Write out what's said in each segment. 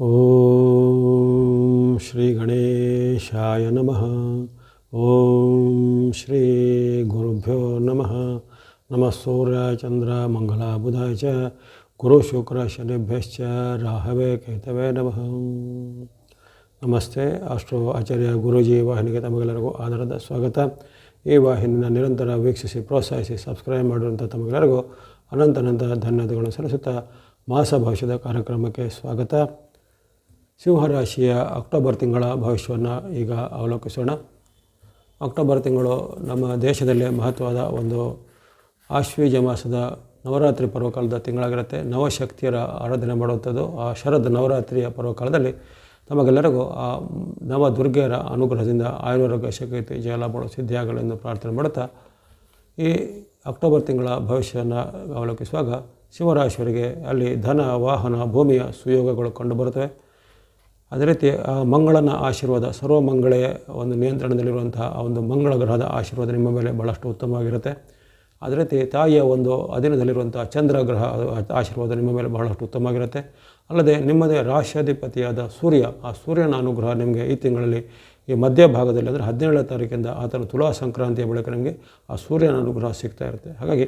ಓಂ ಶ್ರೀ ಗಣೇಶಾಯ ನಮಃ. ಓಂ ಶ್ರೀ ಗುರುಭ್ಯೋ ನಮಃ. ನಮಃ ಸೂರ್ಯ, ಚಂದ್ರ, ಮಂಗಳ ಬುಧಾಯ ಚ. ಗುರು ಶುಕ್ರ ಶನಿಭ್ಯಶ್ಚ. ರಾಹವೇ ಕೇತವೇ ನಮಃ. ನಮಸ್ತೆ. ಅಷ್ಟು ಆಚಾರ್ಯ ಗುರುಜಿ, ವಾಹಿನಿಗೆ ತಮಗೆಲ್ಲರಿಗೂ ಆಧಾರದ ಸ್ವಾಗತ. ಈ ವಾಹಿನಿನ ನಿರಂತರ ವೀಕ್ಷಿಸಿ, ಪ್ರೋತ್ಸಾಹಿಸಿ, ಸಬ್ಸ್ಕ್ರೈಬ್ ಮಾಡಿರುವಂಥ ತಮಗೆಲ್ಲರಿಗೂ ಅನಂತ ಅನಂತ ಧನ್ಯವಾದಗಳನ್ನು ಸಲ್ಲಿಸುತ್ತಾ ಮಾಸ ಕಾರ್ಯಕ್ರಮಕ್ಕೆ ಸ್ವಾಗತ. ಸಿಂಹರಾಶಿಯ ಅಕ್ಟೋಬರ್ ತಿಂಗಳ ಭವಿಷ್ಯವನ್ನು ಈಗ ಅವಲೋಕಿಸೋಣ. ಅಕ್ಟೋಬರ್ ತಿಂಗಳು ನಮ್ಮ ದೇಶದಲ್ಲಿ ಮಹತ್ವದ ಒಂದು ಆಶ್ವೀಜ ಮಾಸದ ನವರಾತ್ರಿ ಪರ್ವಕಾಲದ ತಿಂಗಳಾಗಿರುತ್ತೆ. ನವಶಕ್ತಿಯರ ಆರಾಧನೆ ಮಾಡುವಂಥದ್ದು ಆ ಶರದ್ ನವರಾತ್ರಿಯ ಪರ್ವಕಾಲದಲ್ಲಿ ತಮಗೆಲ್ಲರಿಗೂ ಆ ನವ ದುರ್ಗೆಯರ ಅನುಗ್ರಹದಿಂದ ಆಯುರ್ವೇದ ಶಕ್ತಿ ಜಯಲಾಭಗಳು ಸಿದ್ಧಿಯಾಗಲೆಂದು ಪ್ರಾರ್ಥನೆ ಮಾಡುತ್ತಾ, ಈ ಅಕ್ಟೋಬರ್ ತಿಂಗಳ ಭವಿಷ್ಯವನ್ನು ಅವಲೋಕಿಸುವಾಗ ಶಿವರಾಶಿಯವರಿಗೆ ಅಲ್ಲಿ ಧನ, ವಾಹನ, ಭೂಮಿಯ ಸುಯೋಗಗಳು ಕಂಡುಬರುತ್ತವೆ. ಅದೇ ರೀತಿ ಮಂಗಳನ ಆಶೀರ್ವಾದ ಸರ್ವಮಂಗಳೆಯ ಒಂದು ನಿಯಂತ್ರಣದಲ್ಲಿರುವಂತಹ ಒಂದು ಮಂಗಳ ಗ್ರಹದ ಆಶೀರ್ವಾದ ನಿಮ್ಮ ಮೇಲೆ ಭಾಳಷ್ಟು ಉತ್ತಮವಾಗಿರುತ್ತೆ. ಅದೇ ರೀತಿ, ತಾಯಿಯ ಒಂದು ಅಧೀನದಲ್ಲಿರುವಂಥ ಚಂದ್ರ ಗ್ರಹ ಆಶೀರ್ವಾದ ನಿಮ್ಮ ಮೇಲೆ ಬಹಳಷ್ಟು ಉತ್ತಮವಾಗಿರುತ್ತೆ. ಅಲ್ಲದೆ ನಿಮ್ಮದೇ ರಾಶ್ಯಾಧಿಪತಿಯಾದ ಸೂರ್ಯ, ಆ ಸೂರ್ಯನ ಅನುಗ್ರಹ ನಿಮಗೆ ಈ ತಿಂಗಳಲ್ಲಿ ಈ ಮಧ್ಯ ಭಾಗದಲ್ಲಿ ಅಂದರೆ ಹದಿನೇಳನೇ ತಾರೀಕಿಂದ ಆತನ ತುಲಾ ಸಂಕ್ರಾಂತಿಯ ಬಳಿಕ ನಿಮಗೆ ಆ ಸೂರ್ಯನ ಅನುಗ್ರಹ ಸಿಗ್ತಾ ಇರುತ್ತೆ. ಹಾಗಾಗಿ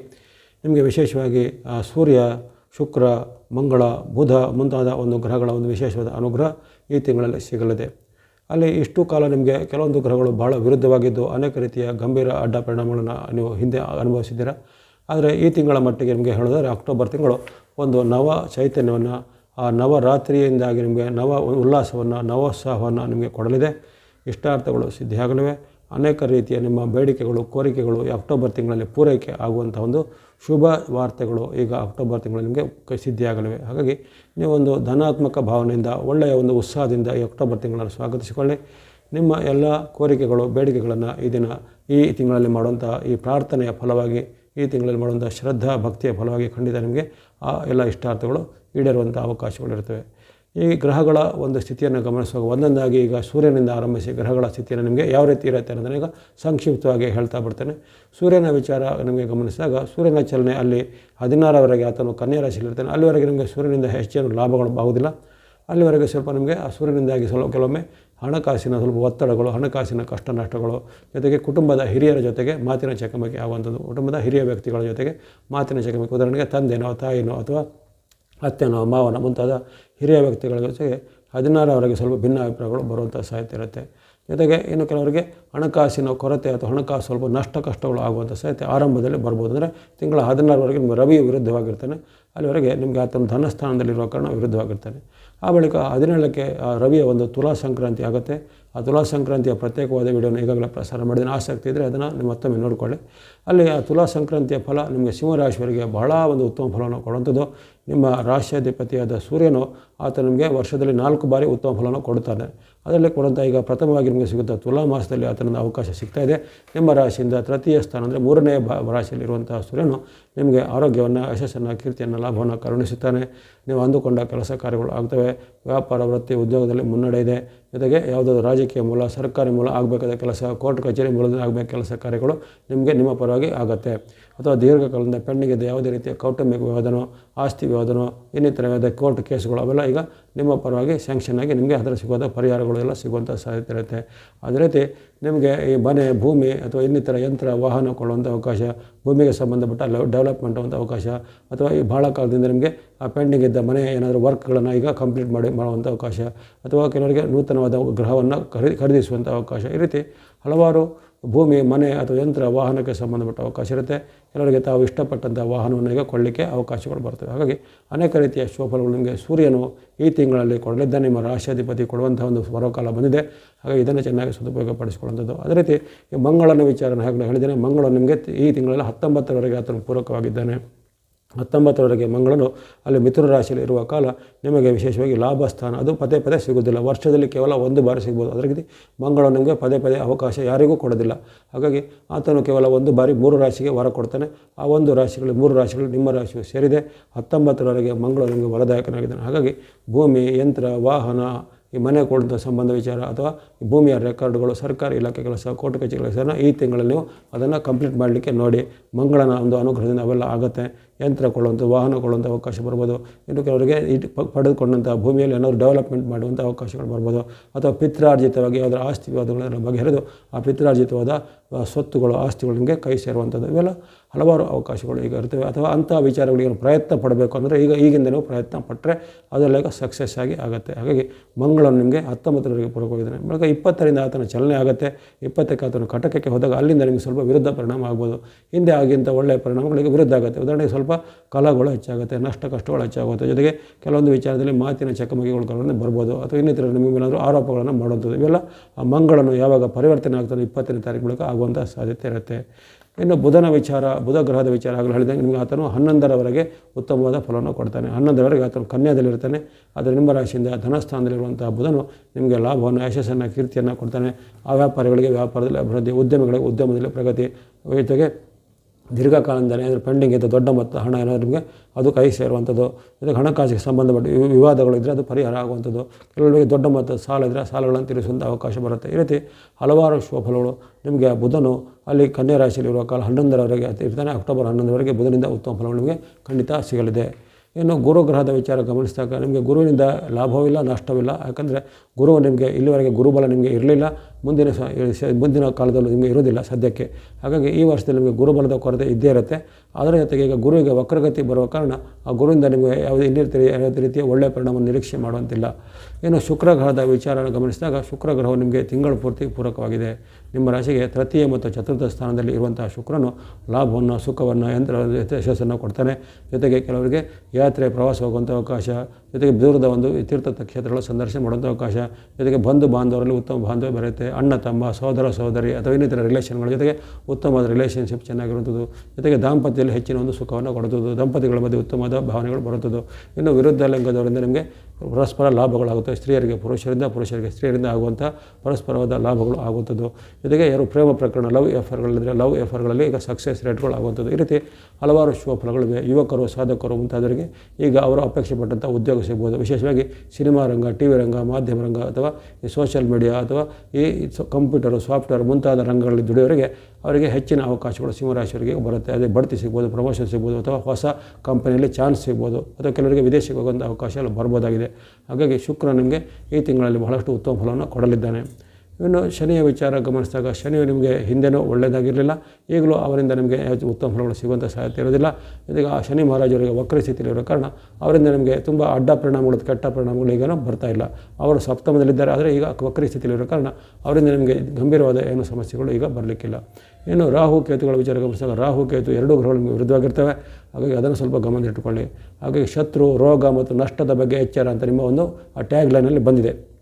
ನಿಮಗೆ ವಿಶೇಷವಾಗಿ, ಆ, ಸೂರ್ಯ, ಶುಕ್ರ, ಮಂಗಳ, ಬುಧ ಮುಂತಾದ ಒಂದು ಗ್ರಹಗಳ ಒಂದು ವಿಶೇಷವಾದ ಅನುಗ್ರಹ ಈ ತಿಂಗಳಲ್ಲಿ ಸಿಗಲಿದೆ. ಅಲ್ಲಿ ಇಷ್ಟು ಕಾಲ ನಿಮಗೆ ಕೆಲವೊಂದು ಗ್ರಹಗಳು ಭಾಳ ವಿರುದ್ಧವಾಗಿದ್ದು ಅನೇಕ ರೀತಿಯ ಗಂಭೀರ ಅಡ್ಡ ಪರಿಣಾಮಗಳನ್ನು ನೀವು ಹಿಂದೆ ಅನುಭವಿಸಿದ್ದೀರಾ. ಆದರೆ ಈ ತಿಂಗಳ ಮಟ್ಟಿಗೆ ನಿಮಗೆ ಹೇಳಿದರೆ ಅಕ್ಟೋಬರ್ ತಿಂಗಳು ಒಂದು ನವ ಚೈತನ್ಯವನ್ನು, ಆ ನವರಾತ್ರಿಯಿಂದಾಗಿ ನಿಮಗೆ ನವ ಉಲ್ಲಾಸವನ್ನು, ನವೋತ್ಸಾಹವನ್ನು ನಿಮಗೆ ಕೊಡಲಿದೆ. ಇಷ್ಟಾರ್ಥಗಳು ಸಿದ್ಧಿಯಾಗಲಿವೆ. ಅನೇಕ ರೀತಿಯ ನಿಮ್ಮ ಬೇಡಿಕೆಗಳು, ಕೋರಿಕೆಗಳು ಅಕ್ಟೋಬರ್ ತಿಂಗಳಲ್ಲಿ ಪೂರೈಕೆ ಆಗುವಂಥ ಒಂದು ಶುಭ ವಾರ್ತೆಗಳು ಈಗ ಅಕ್ಟೋಬರ್ ತಿಂಗಳಲ್ಲಿ ನಿಮಗೆ ಸಿದ್ಧಿಯಾಗಲಿವೆ. ಹಾಗಾಗಿ ನೀವೊಂದು ಧನಾತ್ಮಕ ಭಾವನೆಯಿಂದ, ಒಳ್ಳೆಯ ಒಂದು ಉತ್ಸಾಹದಿಂದ ಈ ಅಕ್ಟೋಬರ್ ತಿಂಗಳನ್ನು ಸ್ವಾಗತಿಸಿಕೊಳ್ಳಿ. ನಿಮ್ಮ ಎಲ್ಲ ಕೋರಿಕೆಗಳು, ಬೇಡಿಕೆಗಳನ್ನು ಈ ದಿನ, ಈ ತಿಂಗಳಲ್ಲಿ ಮಾಡುವಂಥ ಈ ಪ್ರಾರ್ಥನೆಯ ಫಲವಾಗಿ, ಈ ತಿಂಗಳಲ್ಲಿ ಮಾಡುವಂಥ ಶ್ರದ್ಧಾ ಭಕ್ತಿಯ ಫಲವಾಗಿ ಖಂಡಿತ ನಿಮಗೆ ಆ ಎಲ್ಲ ಇಷ್ಟಾರ್ಥಗಳು ಈಡೇರುವಂಥ ಅವಕಾಶಗಳಿರ್ತವೆ ಈ ಗ್ರಹಗಳ ಒಂದು ಸ್ಥಿತಿಯನ್ನು ಗಮನಿಸುವಾಗ ಒಂದೊಂದಾಗಿ ಈಗ ಸೂರ್ಯನಿಂದ ಆರಂಭಿಸಿ ಗ್ರಹಗಳ ಸ್ಥಿತಿಯನ್ನು ನಿಮಗೆ ಯಾವ ರೀತಿ ಇರುತ್ತೆ ಅನ್ನೋದನ್ನು ಈಗ ಸಂಕ್ಷಿಪ್ತವಾಗಿ ಹೇಳ್ತಾ ಬಿಡ್ತೇನೆ. ಸೂರ್ಯನ ವಿಚಾರ ನಿಮಗೆ ಗಮನಿಸಿದಾಗ ಸೂರ್ಯನ ಚಲನೆ ಅಲ್ಲಿ ಹದಿನಾರವರೆಗೆ ಆತನು ಕನ್ಯಾ ರಾಶಿಯಲ್ಲಿರ್ತಾನೆ ಅಲ್ಲಿವರೆಗೆ ನಿಮಗೆ ಸೂರ್ಯನಿಂದ ಹೆಚ್ಚೇನು ಲಾಭಗಳು ಆಗುವುದಿಲ್ಲ ಅಲ್ಲಿವರೆಗೆ ಸ್ವಲ್ಪ ನಿಮಗೆ ಆ ಸೂರ್ಯನಿಂದಾಗಿ ಸ್ವಲ್ಪ ಕೆಲವೊಮ್ಮೆ ಹಣಕಾಸಿನ ಸ್ವಲ್ಪ ಒತ್ತಡಗಳು, ಹಣಕಾಸಿನ ಕಷ್ಟ ನಷ್ಟಗಳು ಜೊತೆಗೆ ಕುಟುಂಬದ ಹಿರಿಯರ ಜೊತೆಗೆ ಮಾತಿನ ಚಕಮಕಿ ಆಗುವಂಥದ್ದು. ಕುಟುಂಬದ ಹಿರಿಯ ವ್ಯಕ್ತಿಗಳ ಜೊತೆಗೆ ಮಾತಿನ ಚಕಮಕಿ. ಉದಾಹರಣೆಗೆ ತಂದೆನೋ ತಾಯಿನೋ ಅಥವಾ ಅತ್ತೆನೋ ಮಾವನ ಮುಂತಾದ ಹಿರಿಯ ವ್ಯಕ್ತಿಗಳ ಜೊತೆಗೆ ಹದಿನಾರವರೆಗೆ ಸ್ವಲ್ಪ ಭಿನ್ನ ಅಭಿಪ್ರಾಯಗಳು ಬರುವಂಥ ಸಾಧ್ಯತೆ ಇರುತ್ತೆ. ಜೊತೆಗೆ ಇನ್ನು ಕೆಲವರಿಗೆ ಹಣಕಾಸಿನ ಕೊರತೆ ಅಥವಾ ಹಣಕಾಸು ಸ್ವಲ್ಪ ನಷ್ಟ ಕಷ್ಟಗಳು ಆಗುವಂಥ ಸಾಧ್ಯತೆ ಆರಂಭದಲ್ಲಿ ಬರ್ಬೋದು. ಅಂದರೆ ತಿಂಗಳ ಹದಿನಾರವರೆಗೆ ನಿಮ್ಮ ರವಿ ವಿರುದ್ಧವಾಗಿರ್ತಾನೆ, ಅಲ್ಲಿವರೆಗೆ ನಿಮಗೆ ಆತನ ಧನಸ್ಥಾನದಲ್ಲಿರುವ ಕಾರಣ ವಿರುದ್ಧವಾಗಿರ್ತಾನೆ. ಆ ಬಳಿಕ ಹದಿನೇಳಕ್ಕೆ ರವಿಯ ಒಂದು ತುಲಾ ಸಂಕ್ರಾಂತಿ ಆಗುತ್ತೆ. ಆ ತುಲಾ ಸಂಕ್ರಾಂತಿಯ ಪ್ರತ್ಯೇಕವಾದ ವಿಡಿಯೋನ ಈಗಾಗಲೇ ಪ್ರಸಾರ ಮಾಡಿದ್ದೀನಿ. ಆಸಕ್ತಿ ಇದ್ದರೆ ಅದನ್ನು ನೀವು ಮತ್ತೊಮ್ಮೆ ನೋಡಿಕೊಳ್ಳಿ. ಅಲ್ಲಿ ಆ ತುಲಾ ಸಂಕ್ರಾಂತಿಯ ಫಲ ನಿಮಗೆ ಸಿಂಹರಾಶಿಯವರಿಗೆ ಬಹಳ ಒಂದು ಉತ್ತಮ ಫಲವನ್ನು ಕೊಡುವಂಥದ್ದು. ನಿಮ್ಮ ರಾಷ್ಟ್ರಾಧಿಪತಿಯಾದ ಸೂರ್ಯನು ಆತ ನಿಮಗೆ ವರ್ಷದಲ್ಲಿ ನಾಲ್ಕು ಬಾರಿ ಉತ್ತಮ ಫಲವನ್ನು ಕೊಡ್ತಾನೆ. ಅದರಲ್ಲಿ ಕೊಡುವಂಥ ಈಗ ಪ್ರಥಮವಾಗಿ ನಿಮಗೆ ಸಿಗುತ್ತಾ ತುಲಾ ಮಾಸದಲ್ಲಿ ಆತನಿಂದ ಅವಕಾಶ ಸಿಗ್ತಾ ಇದೆ. ನಿಮ್ಮ ರಾಶಿಯಿಂದ ತೃತೀಯ ಸ್ಥಾನ ಅಂದರೆ ಮೂರನೇ ಬಾ ರಾಶಿಯಲ್ಲಿರುವಂತಹ ಸೂರ್ಯನು ನಿಮಗೆ ಆರೋಗ್ಯವನ್ನು, ಯಶಸ್ಸನ್ನು, ಕೀರ್ತಿಯನ್ನು, ಲಾಭವನ್ನು ಕರುಣಿಸುತ್ತಾನೆ. ನೀವು ಅಂದುಕೊಂಡ ಕೆಲಸ ಕಾರ್ಯಗಳು ಆಗ್ತವೆ. ವ್ಯಾಪಾರ, ವೃತ್ತಿ, ಉದ್ಯೋಗದಲ್ಲಿ ಮುನ್ನಡೆ ಇದೆ. ಜೊತೆಗೆ ಯಾವುದಾದ್ರು ರಾಜಕೀಯ ಮೂಲ, ಸರ್ಕಾರಿ ಮೂಲ ಆಗಬೇಕಾದ ಕೆಲಸ, ಕೋರ್ಟ್ ಕಚೇರಿ ಮೂಲದಿಂದ ಆಗಬೇಕು ಕೆಲಸ ಕಾರ್ಯಗಳು ನಿಮಗೆ ನಿಮ್ಮ ಪರವಾಗಿ ಆಗುತ್ತೆ. ಅಥವಾ ದೀರ್ಘಕಾಲದಿಂದ ಪೆಂಡಿಂಗ್ ಯಾವುದೇ ರೀತಿಯ ಕೌಟುಂಬಿಕ ವಿವಾದನೋ ಆಸ್ತಿ ವಿವಾದನೋ ಇನ್ನಿತರ ಕೋರ್ಟ್ ಕೇಸುಗಳು ಅವೆಲ್ಲ ಈಗ ನಿಮ್ಮ ಪರವಾಗಿ ಸ್ಯಾಂಕ್ಷನ್ ಆಗಿ ನಿಮಗೆ ಅದರ ಸಿಗೋದ ಪರಿಹಾರಗಳು ಎಲ್ಲ ಸಿಗುವಂಥ ಸಾಧ್ಯತೆ ಇರುತ್ತೆ. ಅದೇ ರೀತಿ ನಿಮಗೆ ಈ ಮನೆ, ಭೂಮಿ ಅಥವಾ ಇನ್ನಿತರ ಯಂತ್ರ, ವಾಹನ ಕೊಳ್ಳುವಂಥ ಅವಕಾಶ, ಭೂಮಿಗೆ ಸಂಬಂಧಪಟ್ಟ ಡೆವಲಪ್ಮೆಂಟ್ ಅಂತ ಅವಕಾಶ ಅಥವಾ ಈ ಭಾಳ ಕಾಲದಿಂದ ನಿಮಗೆ ಆ ಪೆಂಡಿಂಗ್ ಇದ್ದ ಮನೆ ಏನಾದರೂ ವರ್ಕ್ಗಳನ್ನು ಈಗ ಕಂಪ್ಲೀಟ್ ಮಾಡಿ ಮಾಡುವಂಥ ಅವಕಾಶ ಅಥವಾ ಕೆಲವರಿಗೆ ನೂತನವಾದ ಗೃಹವನ್ನು ಖರೀದಿ ಖರೀದಿಸುವಂಥ ಅವಕಾಶ ಈ ರೀತಿ ಹಲವಾರು ಭೂಮಿ, ಮನೆ ಅಥವಾ ಯಂತ್ರ ವಾಹನಕ್ಕೆ ಸಂಬಂಧಪಟ್ಟ ಅವಕಾಶ ಇರುತ್ತೆ. ಕೆಲವರಿಗೆ ತಾವು ಇಷ್ಟಪಟ್ಟಂಥ ವಾಹನವನ್ನು ಈಗ ಕೊಡಲಿಕ್ಕೆ ಅವಕಾಶಗಳು ಬರ್ತವೆ ಹಾಗಾಗಿ ಅನೇಕ ರೀತಿಯ ಶೋಫಲಗಳು ನಿಮಗೆ ಸೂರ್ಯನು ಈ ತಿಂಗಳಲ್ಲಿ ಕೊಡಲಿದ್ದ ನಿಮ್ಮ ರಾಶ್ಯಾಧಿಪತಿ ಕೊಡುವಂಥ ಒಂದು ಸ್ವರಕಾಲ ಬಂದಿದೆ. ಹಾಗಾಗಿ ಇದನ್ನು ಚೆನ್ನಾಗಿ ಸದುಪಯೋಗಪಡಿಸಿಕೊಳ್ಳುವಂಥದ್ದು. ಅದೇ ರೀತಿ ಈ ಮಂಗಳನ ವಿಚಾರನ ಹೇಗೆ ಹೇಳಿದ್ದೇನೆ. ಮಂಗಳ ನಿಮಗೆ ಈ ತಿಂಗಳಲ್ಲಿ ಹತ್ತೊಂಬತ್ತರವರೆಗೆ ಆತನು ಪೂರಕವಾಗಿದ್ದಾನೆ. ಹತ್ತೊಂಬತ್ತರವರೆಗೆ ಮಂಗಳನು ಅಲ್ಲಿ ಮಿಥುನ ರಾಶಿಯಲ್ಲಿ ಇರುವ ಕಾಲ ನಿಮಗೆ ವಿಶೇಷವಾಗಿ ಲಾಭ ಸ್ಥಾನ. ಅದು ಪದೇ ಪದೇ ಸಿಗೋದಿಲ್ಲ ವರ್ಷದಲ್ಲಿ ಕೇವಲ ಒಂದು ಬಾರಿ ಸಿಗ್ಬೋದು. ಅದಕ್ಕೆ ಮಂಗಳ ನಿಮಗೆ ಪದೇ ಪದೇ ಅವಕಾಶ ಯಾರಿಗೂ ಕೊಡೋದಿಲ್ಲ. ಹಾಗಾಗಿ ಆತನು ಕೇವಲ ಒಂದು ಬಾರಿ ಮೂರು ರಾಶಿಗೆ ವರ ಕೊಡ್ತಾನೆ. ಆ ಒಂದು ರಾಶಿಗಳು ಮೂರು ರಾಶಿಗಳು ನಿಮ್ಮ ರಾಶಿಯು ಸೇರಿದೆ. ಹತ್ತೊಂಬತ್ತರವರೆಗೆ ಮಂಗಳ ನಿಮಗೆ ವರದಾಯಕನಾಗಿದ್ದಾನೆ. ಹಾಗಾಗಿ ಭೂಮಿ, ಯಂತ್ರ, ವಾಹನ ಈ ಮನೆ ಕೊಡುವಂಥ ಸಂಬಂಧ ವಿಚಾರ ಅಥವಾ ಭೂಮಿಯ ರೆಕಾರ್ಡ್ಗಳು, ಸರ್ಕಾರಿ ಇಲಾಖೆ ಸಹ, ಕೋರ್ಟ್ ಕಚೇರಿ ಸಹ ಈ ತಿಂಗಳಲ್ಲಿ ನೀವು ಅದನ್ನು ಕಂಪ್ಲೀಟ್ ಮಾಡಲಿಕ್ಕೆ ನೋಡಿ. ಮಂಗಳನ ಒಂದು ಅನುಗ್ರಹದಿಂದ ಅವೆಲ್ಲ ಆಗುತ್ತೆ. ಯಂತ್ರ ಕೊಡುವಂಥ ವಾಹನ ಕೊಡುವಂಥ ಅವಕಾಶ ಬರ್ಬೋದು. ಇನ್ನು ಕೆಲವರಿಗೆ ಇಟ್ ಪಡೆದುಕೊಂಡಂಥ ಭೂಮಿಯಲ್ಲಿ ಏನಾದರೂ ಡೆವಲಪ್ಮೆಂಟ್ ಮಾಡುವಂಥ ಅವಕಾಶಗಳು ಬರ್ಬೋದು. ಅಥವಾ ಪಿತ್ರಾರ್ಜಿತವಾಗಿ ಯಾವುದರ ಆಸ್ತಿ ವಿವಾದಗಳನ್ನು ಬಗೆಹರಿದು ಆ ಪಿತ್ರಾರ್ಜಿತವಾದ ಸ್ವತ್ತುಗಳು, ಆಸ್ತಿಗಳು ನಿಮಗೆ ಕೈ ಸೇರುವಂಥದ್ದು ಇವೆಲ್ಲ ಹಲವಾರು ಅವಕಾಶಗಳು ಈಗ ಇರ್ತವೆ. ಅಥವಾ ಅಂಥ ವಿಚಾರಗಳಿಗೆ ಪ್ರಯತ್ನ ಪಡಬೇಕು ಅಂದರೆ ಈಗ ಈಗಿಂದ ನೀವು ಪ್ರಯತ್ನ ಪಟ್ಟರೆ ಅದೆಲ್ಲ ಸಕ್ಸಸ್ ಆಗಿ ಆಗುತ್ತೆ. ಹಾಗಾಗಿ ಮಂಗಳನು ನಿಮಗೆ ಹತ್ತೊಂಬತ್ತರವರೆಗೆ ಪೂರಕವಾಗಿದ್ದಾನೆ ಬಳಿಕ ಇಪ್ಪತ್ತರಿಂದ ಆತನ ಚಲನೆ ಆಗುತ್ತೆ. ಇಪ್ಪತ್ತಕ್ಕೆ ಆತನ ಕಟಕಕ್ಕೆ ಹೋದಾಗ ಅಲ್ಲಿಂದ ನಿಮಗೆ ಸ್ವಲ್ಪ ವಿರುದ್ಧ ಪರಿಣಾಮ ಆಗ್ಬೋದು. ಹಿಂದೆ ಆಗಿಂತ ಒಳ್ಳೆಯ ಪರಿಣಾಮಗಳಿಗೆ ವಿರುದ್ಧ ಆಗುತ್ತೆ. ಉದಾಹರಣೆಗೆ ಸ್ವಲ್ಪ ಕಲಗಳು ಹೆಚ್ಚಾಗುತ್ತೆ, ನಷ್ಟ ಕಷ್ಟಗಳು ಹೆಚ್ಚಾಗುತ್ತೆ. ಜೊತೆಗೆ ಕೆಲವೊಂದು ವಿಚಾರದಲ್ಲಿ ಮಾತಿನ ಚಕಮಕಿಗಳು ಬರ್ಬೋದು. ಅಥವಾ ಇನ್ನಿತರ ನಿಮ್ಮ ಮೇಲಾದರೂ ಆರೋಪಗಳನ್ನು ಮಾಡುವಂಥದ್ದು ಇವೆಲ್ಲ ಆ ಮಂಗಳನು ಯಾವಾಗ ಪರಿವರ್ತನೆ ಆಗ್ತದೆ ಇಪ್ಪತ್ತನೇ ತಾರೀಕು ಬಳಿಕ ಆಗುವಂಥ ಸಾಧ್ಯತೆ ಇರುತ್ತೆ. ಇನ್ನು ಬುಧನ ವಿಚಾರ, ಬುಧ ಗ್ರಹದ ವಿಚಾರ ಆಗಲು ಹೇಳಿದಂಗೆ ನಿಮಗೆ ಆತನು ಹನ್ನೊಂದರವರೆಗೆ ಉತ್ತಮವಾದ ಫಲವನ್ನು ಕೊಡ್ತಾನೆ. ಹನ್ನೊಂದರವರೆಗೆ ಆತನು ಕನ್ಯಾದಲ್ಲಿರ್ತಾನೆ. ಆದರೆ ನಿಮ್ಮ ರಾಶಿಯಿಂದ ಧನಸ್ಥಾನದಲ್ಲಿರುವಂತಹ ಬುಧನು ನಿಮಗೆ ಲಾಭವನ್ನು, ಯಶಸ್ಸನ್ನು, ಕೀರ್ತಿಯನ್ನು ಕೊಡ್ತಾನೆ. ಆ ವ್ಯಾಪಾರಿಗಳಿಗೆ ವ್ಯಾಪಾರದಲ್ಲಿ ಅಭಿವೃದ್ಧಿ, ಉದ್ಯಮಿಗಳಿಗೆ ಉದ್ಯಮದಲ್ಲಿ ಪ್ರಗತಿ, ಜೊತೆಗೆ ದೀರ್ಘಕಾಲದಿಂದಲೇ ಏನಾದರೂ ಪೆಂಡಿಂಗ್ ಇದ್ದ ದೊಡ್ಡ ಮೊತ್ತ ಹಣ ಏನಾದರೂ ನಿಮಗೆ ಅದು ಕೈ ಸೇರುವಂಥದ್ದು. ಜೊತೆಗೆ ಹಣಕಾಸಿಗೆ ಸಂಬಂಧಪಟ್ಟ ವಿವಾದಗಳಿದ್ದರೆ ಅದು ಪರಿಹಾರ ಆಗುವಂಥದ್ದು. ಕೆಲವರಿಗೆ ದೊಡ್ಡ ಮೊತ್ತ ಸಾಲ ಇದ್ದರೆ ಸಾಲಗಳನ್ನು ತೀರಿಸುವಂಥ ಅವಕಾಶ ಬರುತ್ತೆ. ಈ ರೀತಿ ಹಲವಾರು ಶುಭಫಲಗಳು ನಿಮಗೆ ಬುಧನು ಅಲ್ಲಿ ಕನ್ಯಾ ರಾಶಿಯಲ್ಲಿರುವ ಕಾಲ ಹನ್ನೊಂದರವರೆಗೆ ಇರ್ತಾನೆ ಅಕ್ಟೋಬರ್ ಹನ್ನೊಂದರವರೆಗೆ ಬುಧನಿಂದ ಉತ್ತಮ ಫಲಗಳು ನಿಮಗೆ ಖಂಡಿತ ಸಿಗಲಿದೆ. ಇನ್ನು ಗುರುಗ್ರಹದ ವಿಚಾರ ಗಮನಿಸಿದಾಗ ನಿಮಗೆ ಗುರುವಿನಿಂದ ಲಾಭವಿಲ್ಲ, ನಷ್ಟವಿಲ್ಲ. ಯಾಕಂದರೆ ಗುರು ನಿಮಗೆ ಇಲ್ಲಿವರೆಗೆ ಗುರುಬಲ ನಿಮಗೆ ಇರಲಿಲ್ಲ. ಮುಂದಿನ ಮುಂದಿನ ಕಾಲದಲ್ಲೂ ನಿಮಗೆ ಇರೋದಿಲ್ಲ ಸದ್ಯಕ್ಕೆ. ಹಾಗಾಗಿ ಈ ವರ್ಷದಲ್ಲಿ ನಿಮಗೆ ಗುರುಬಲದ ಕೊರತೆ ಇದ್ದೇ ಇರುತ್ತೆ. ಅದರ ಜೊತೆಗೆ ಈಗ ಗುರುವಿಗೆ ವಕ್ರಗತಿ ಬರುವ ಕಾರಣ ಆ ಗುರುವಿಂದ ನಿಮಗೆ ಯಾವುದೇ ಇನ್ನಿತರ ಯಾವುದೇ ರೀತಿಯ ಒಳ್ಳೆಯ ಪರಿಣಾಮ ನಿರೀಕ್ಷೆ ಮಾಡುವಂತಿಲ್ಲ. ಇನ್ನು ಶುಕ್ರ ಗ್ರಹದ ವಿಚಾರ ಗಮನಿಸಿದಾಗ ಶುಕ್ರ ಗ್ರಹವು ನಿಮಗೆ ತಿಂಗಳು ಪೂರ್ತಿ ಪೂರಕವಾಗಿದೆ. ನಿಮ್ಮ ರಾಶಿಗೆ ತೃತೀಯ ಮತ್ತು ಚತುರ್ಥ ಸ್ಥಾನದಲ್ಲಿ ಇರುವಂತಹ ಶುಕ್ರನು ಲಾಭವನ್ನು, ಸುಖವನ್ನು ಯಂತ್ರ ಯಶಸ್ಸನ್ನು ಕೊಡ್ತಾನೆ. ಜೊತೆಗೆ ಕೆಲವರಿಗೆ ಯಾತ್ರೆ, ಪ್ರವಾಸ ಹೋಗುವಂಥ ಅವಕಾಶ ಜೊತೆಗೆ ದೂರದ ಒಂದು ತೀರ್ಥ ಕ್ಷೇತ್ರಗಳ ಸಂದರ್ಶನ ಮಾಡುವಂಥ ಅವಕಾಶ, ಜೊತೆಗೆ ಬಂಧು ಬಾಂಧವರಲ್ಲಿ ಉತ್ತಮ ಬಾಂಧವ್ಯ ಬರುತ್ತೆ, ಅಣ್ಣ, ತಮ್ಮ, ಸಹೋದರ, ಸಹೋದರಿ ಅಥವಾ ಇನ್ನಿತರ ರಿಲೇಷನ್ಗಳ ಜೊತೆಗೆ ಉತ್ತಮವಾದ ರಿಲೇಷನ್ಶಿಪ್ ಚೆನ್ನಾಗಿರುವಂಥದ್ದು ಜೊತೆಗೆ ದಾಂಪತ್ಯದಲ್ಲಿ ಹೆಚ್ಚಿನ ಒಂದು ಸುಖವನ್ನು ಕೊಡುತ್ತದೆ, ದಂಪತಿಗಳ ಮಧ್ಯೆ ಉತ್ತಮವಾದ ಭಾವನೆಗಳು ಬರುತ್ತದೆ. ಇನ್ನು ವಿರುದ್ಧ ಲಿಂಗದವರಿಂದ ನಿಮಗೆ ಪರಸ್ಪರ ಲಾಭಗಳಾಗುತ್ತೆ. ಸ್ತ್ರೀಯರಿಗೆ, ಪುರುಷರಿಂದ, ಪುರುಷರಿಗೆ, ಸ್ತ್ರೀಯರಿಂದ ಆಗುವಂಥ ಪರಸ್ಪರವಾದ ಲಾಭಗಳು ಆಗುವಂಥದ್ದು ಜೊತೆಗೆ ಯಾರು ಪ್ರೇಮ ಪ್ರಕರಣ ಲವ್ ಎಫರ್ಗಳಿದ್ರೆ ಲವ್ ಎಫರ್ಗಳಲ್ಲಿ ಈಗ ಸಕ್ಸಸ್ ರೇಟ್ಗಳು ಆಗುವಂಥದ್ದು. ಈ ರೀತಿ ಹಲವಾರು ಶುಭ ಯುವಕರು, ಸಾಧಕರು ಮುಂತಾದವರಿಗೆ ಈಗ ಅವರು ಅಪೇಕ್ಷೆ ಪಟ್ಟಂಥ ಉದ್ಯೋಗ ಸಿಗ್ಬೋದು. ವಿಶೇಷವಾಗಿ ಸಿನಿಮಾ ರಂಗ ಟಿ ವಿ ರಂಗ, ಮಾಧ್ಯಮ ರಂಗ ಅಥವಾ ಈ ಸೋಷಿಯಲ್ ಮೀಡಿಯಾ ಅಥವಾ ಈ ಕಂಪ್ಯೂಟರ್ ಸಾಫ್ಟ್ವೇರ್ ಮುಂತಾದ ರಂಗಗಳಲ್ಲಿ ದುಡಿಯೋರಿಗೆ ಅವರಿಗೆ ಹೆಚ್ಚಿನ ಅವಕಾಶಗಳು ಸಿಂಹರಾಶಿಯವರಿಗೆ ಬರುತ್ತೆ. ಅದೇ ಬಡ್ತಿ ಸಿಗ್ಬೋದು ಪ್ರಮೋಷನ್ ಸಿಗ್ಬೋದು ಅಥವಾ ಹೊಸ ಕಂಪನಿಯಲ್ಲಿ ಚಾನ್ಸ್ ಸಿಗ್ಬೋದು ಅಥವಾ ಕೆಲವರಿಗೆ ವಿದೇಶಕ್ಕೆ ಹೋಗುವಂಥ ಅವಕಾಶ ಬರ್ಬೋದಾಗಿದೆ. ಹಾಗಾಗಿ ಶುಕ್ರ ನಿಮಗೆ ಈ ತಿಂಗಳಲ್ಲಿ ಬಹಳಷ್ಟು ಉತ್ತಮ ಫಲವನ್ನು ಕೊಡಲಿದ್ದಾನೆ. ಇನ್ನು ಶನಿಯ ವಿಚಾರ ಗಮನಿಸಿದಾಗ ಶನಿಯು ನಿಮಗೆ ಹಿಂದೆನೂ ಒಳ್ಳೆಯದಾಗಿರಲಿಲ್ಲ. ಈಗಲೂ ಅವರಿಂದ ನಿಮಗೆ ಉತ್ತಮ ಫಲಗಳು ಸಿಗುವಂಥ ಸಾಧ್ಯತೆ ಇರೋದಿಲ್ಲ. ಇದೀಗ ಆ ಶನಿ ಮಹಾರಾಜರಿಗೆ ವಕ್ರ ಸ್ಥಿತಿಯಲ್ಲಿರೋ ಕಾರಣ ಅವರಿಂದ ನಿಮಗೆ ತುಂಬ ಅಡ್ಡ ಪರಿಣಾಮಗಳು, ಕೆಟ್ಟ ಪರಿಣಾಮಗಳು ಈಗೇನೋ ಬರ್ತಾ ಇಲ್ಲ. ಅವರು ಸಪ್ತಮದಲ್ಲಿದ್ದಾರೆ. ಆದರೆ ಈಗ ವಕ್ರ ಸ್ಥಿತಿಯಲ್ಲಿರೋ ಕಾರಣ ಅವರಿಂದ ನಿಮಗೆ ಗಂಭೀರವಾದ ಏನು ಸಮಸ್ಯೆಗಳು ಈಗ ಬರಲಿಕ್ಕಿಲ್ಲ. ಇನ್ನು ರಾಹು ಕೇತುಗಳ ವಿಚಾರ ಗಮನಿಸಿದಾಗ ರಾಹು ಕೇತು ಎರಡೂ ಗ್ರಹಗಳು ನಿಮಗೆ ವಿರುದ್ಧವಾಗಿರ್ತವೆ. ಹಾಗಾಗಿ ಅದನ್ನು ಸ್ವಲ್ಪ ಗಮನ ಇಟ್ಟುಕೊಳ್ಳಿ ಹಾಗಾಗಿ ಶತ್ರು, ರೋಗ ಮತ್ತು ನಷ್ಟದ ಬಗ್ಗೆ ಎಚ್ಚರ ಅಂತ ನಿಮ್ಮ ಒಂದು ಆ ಟ್ಯಾಗ್ ಲೈನಲ್ಲಿ ಬಂದಿದೆ.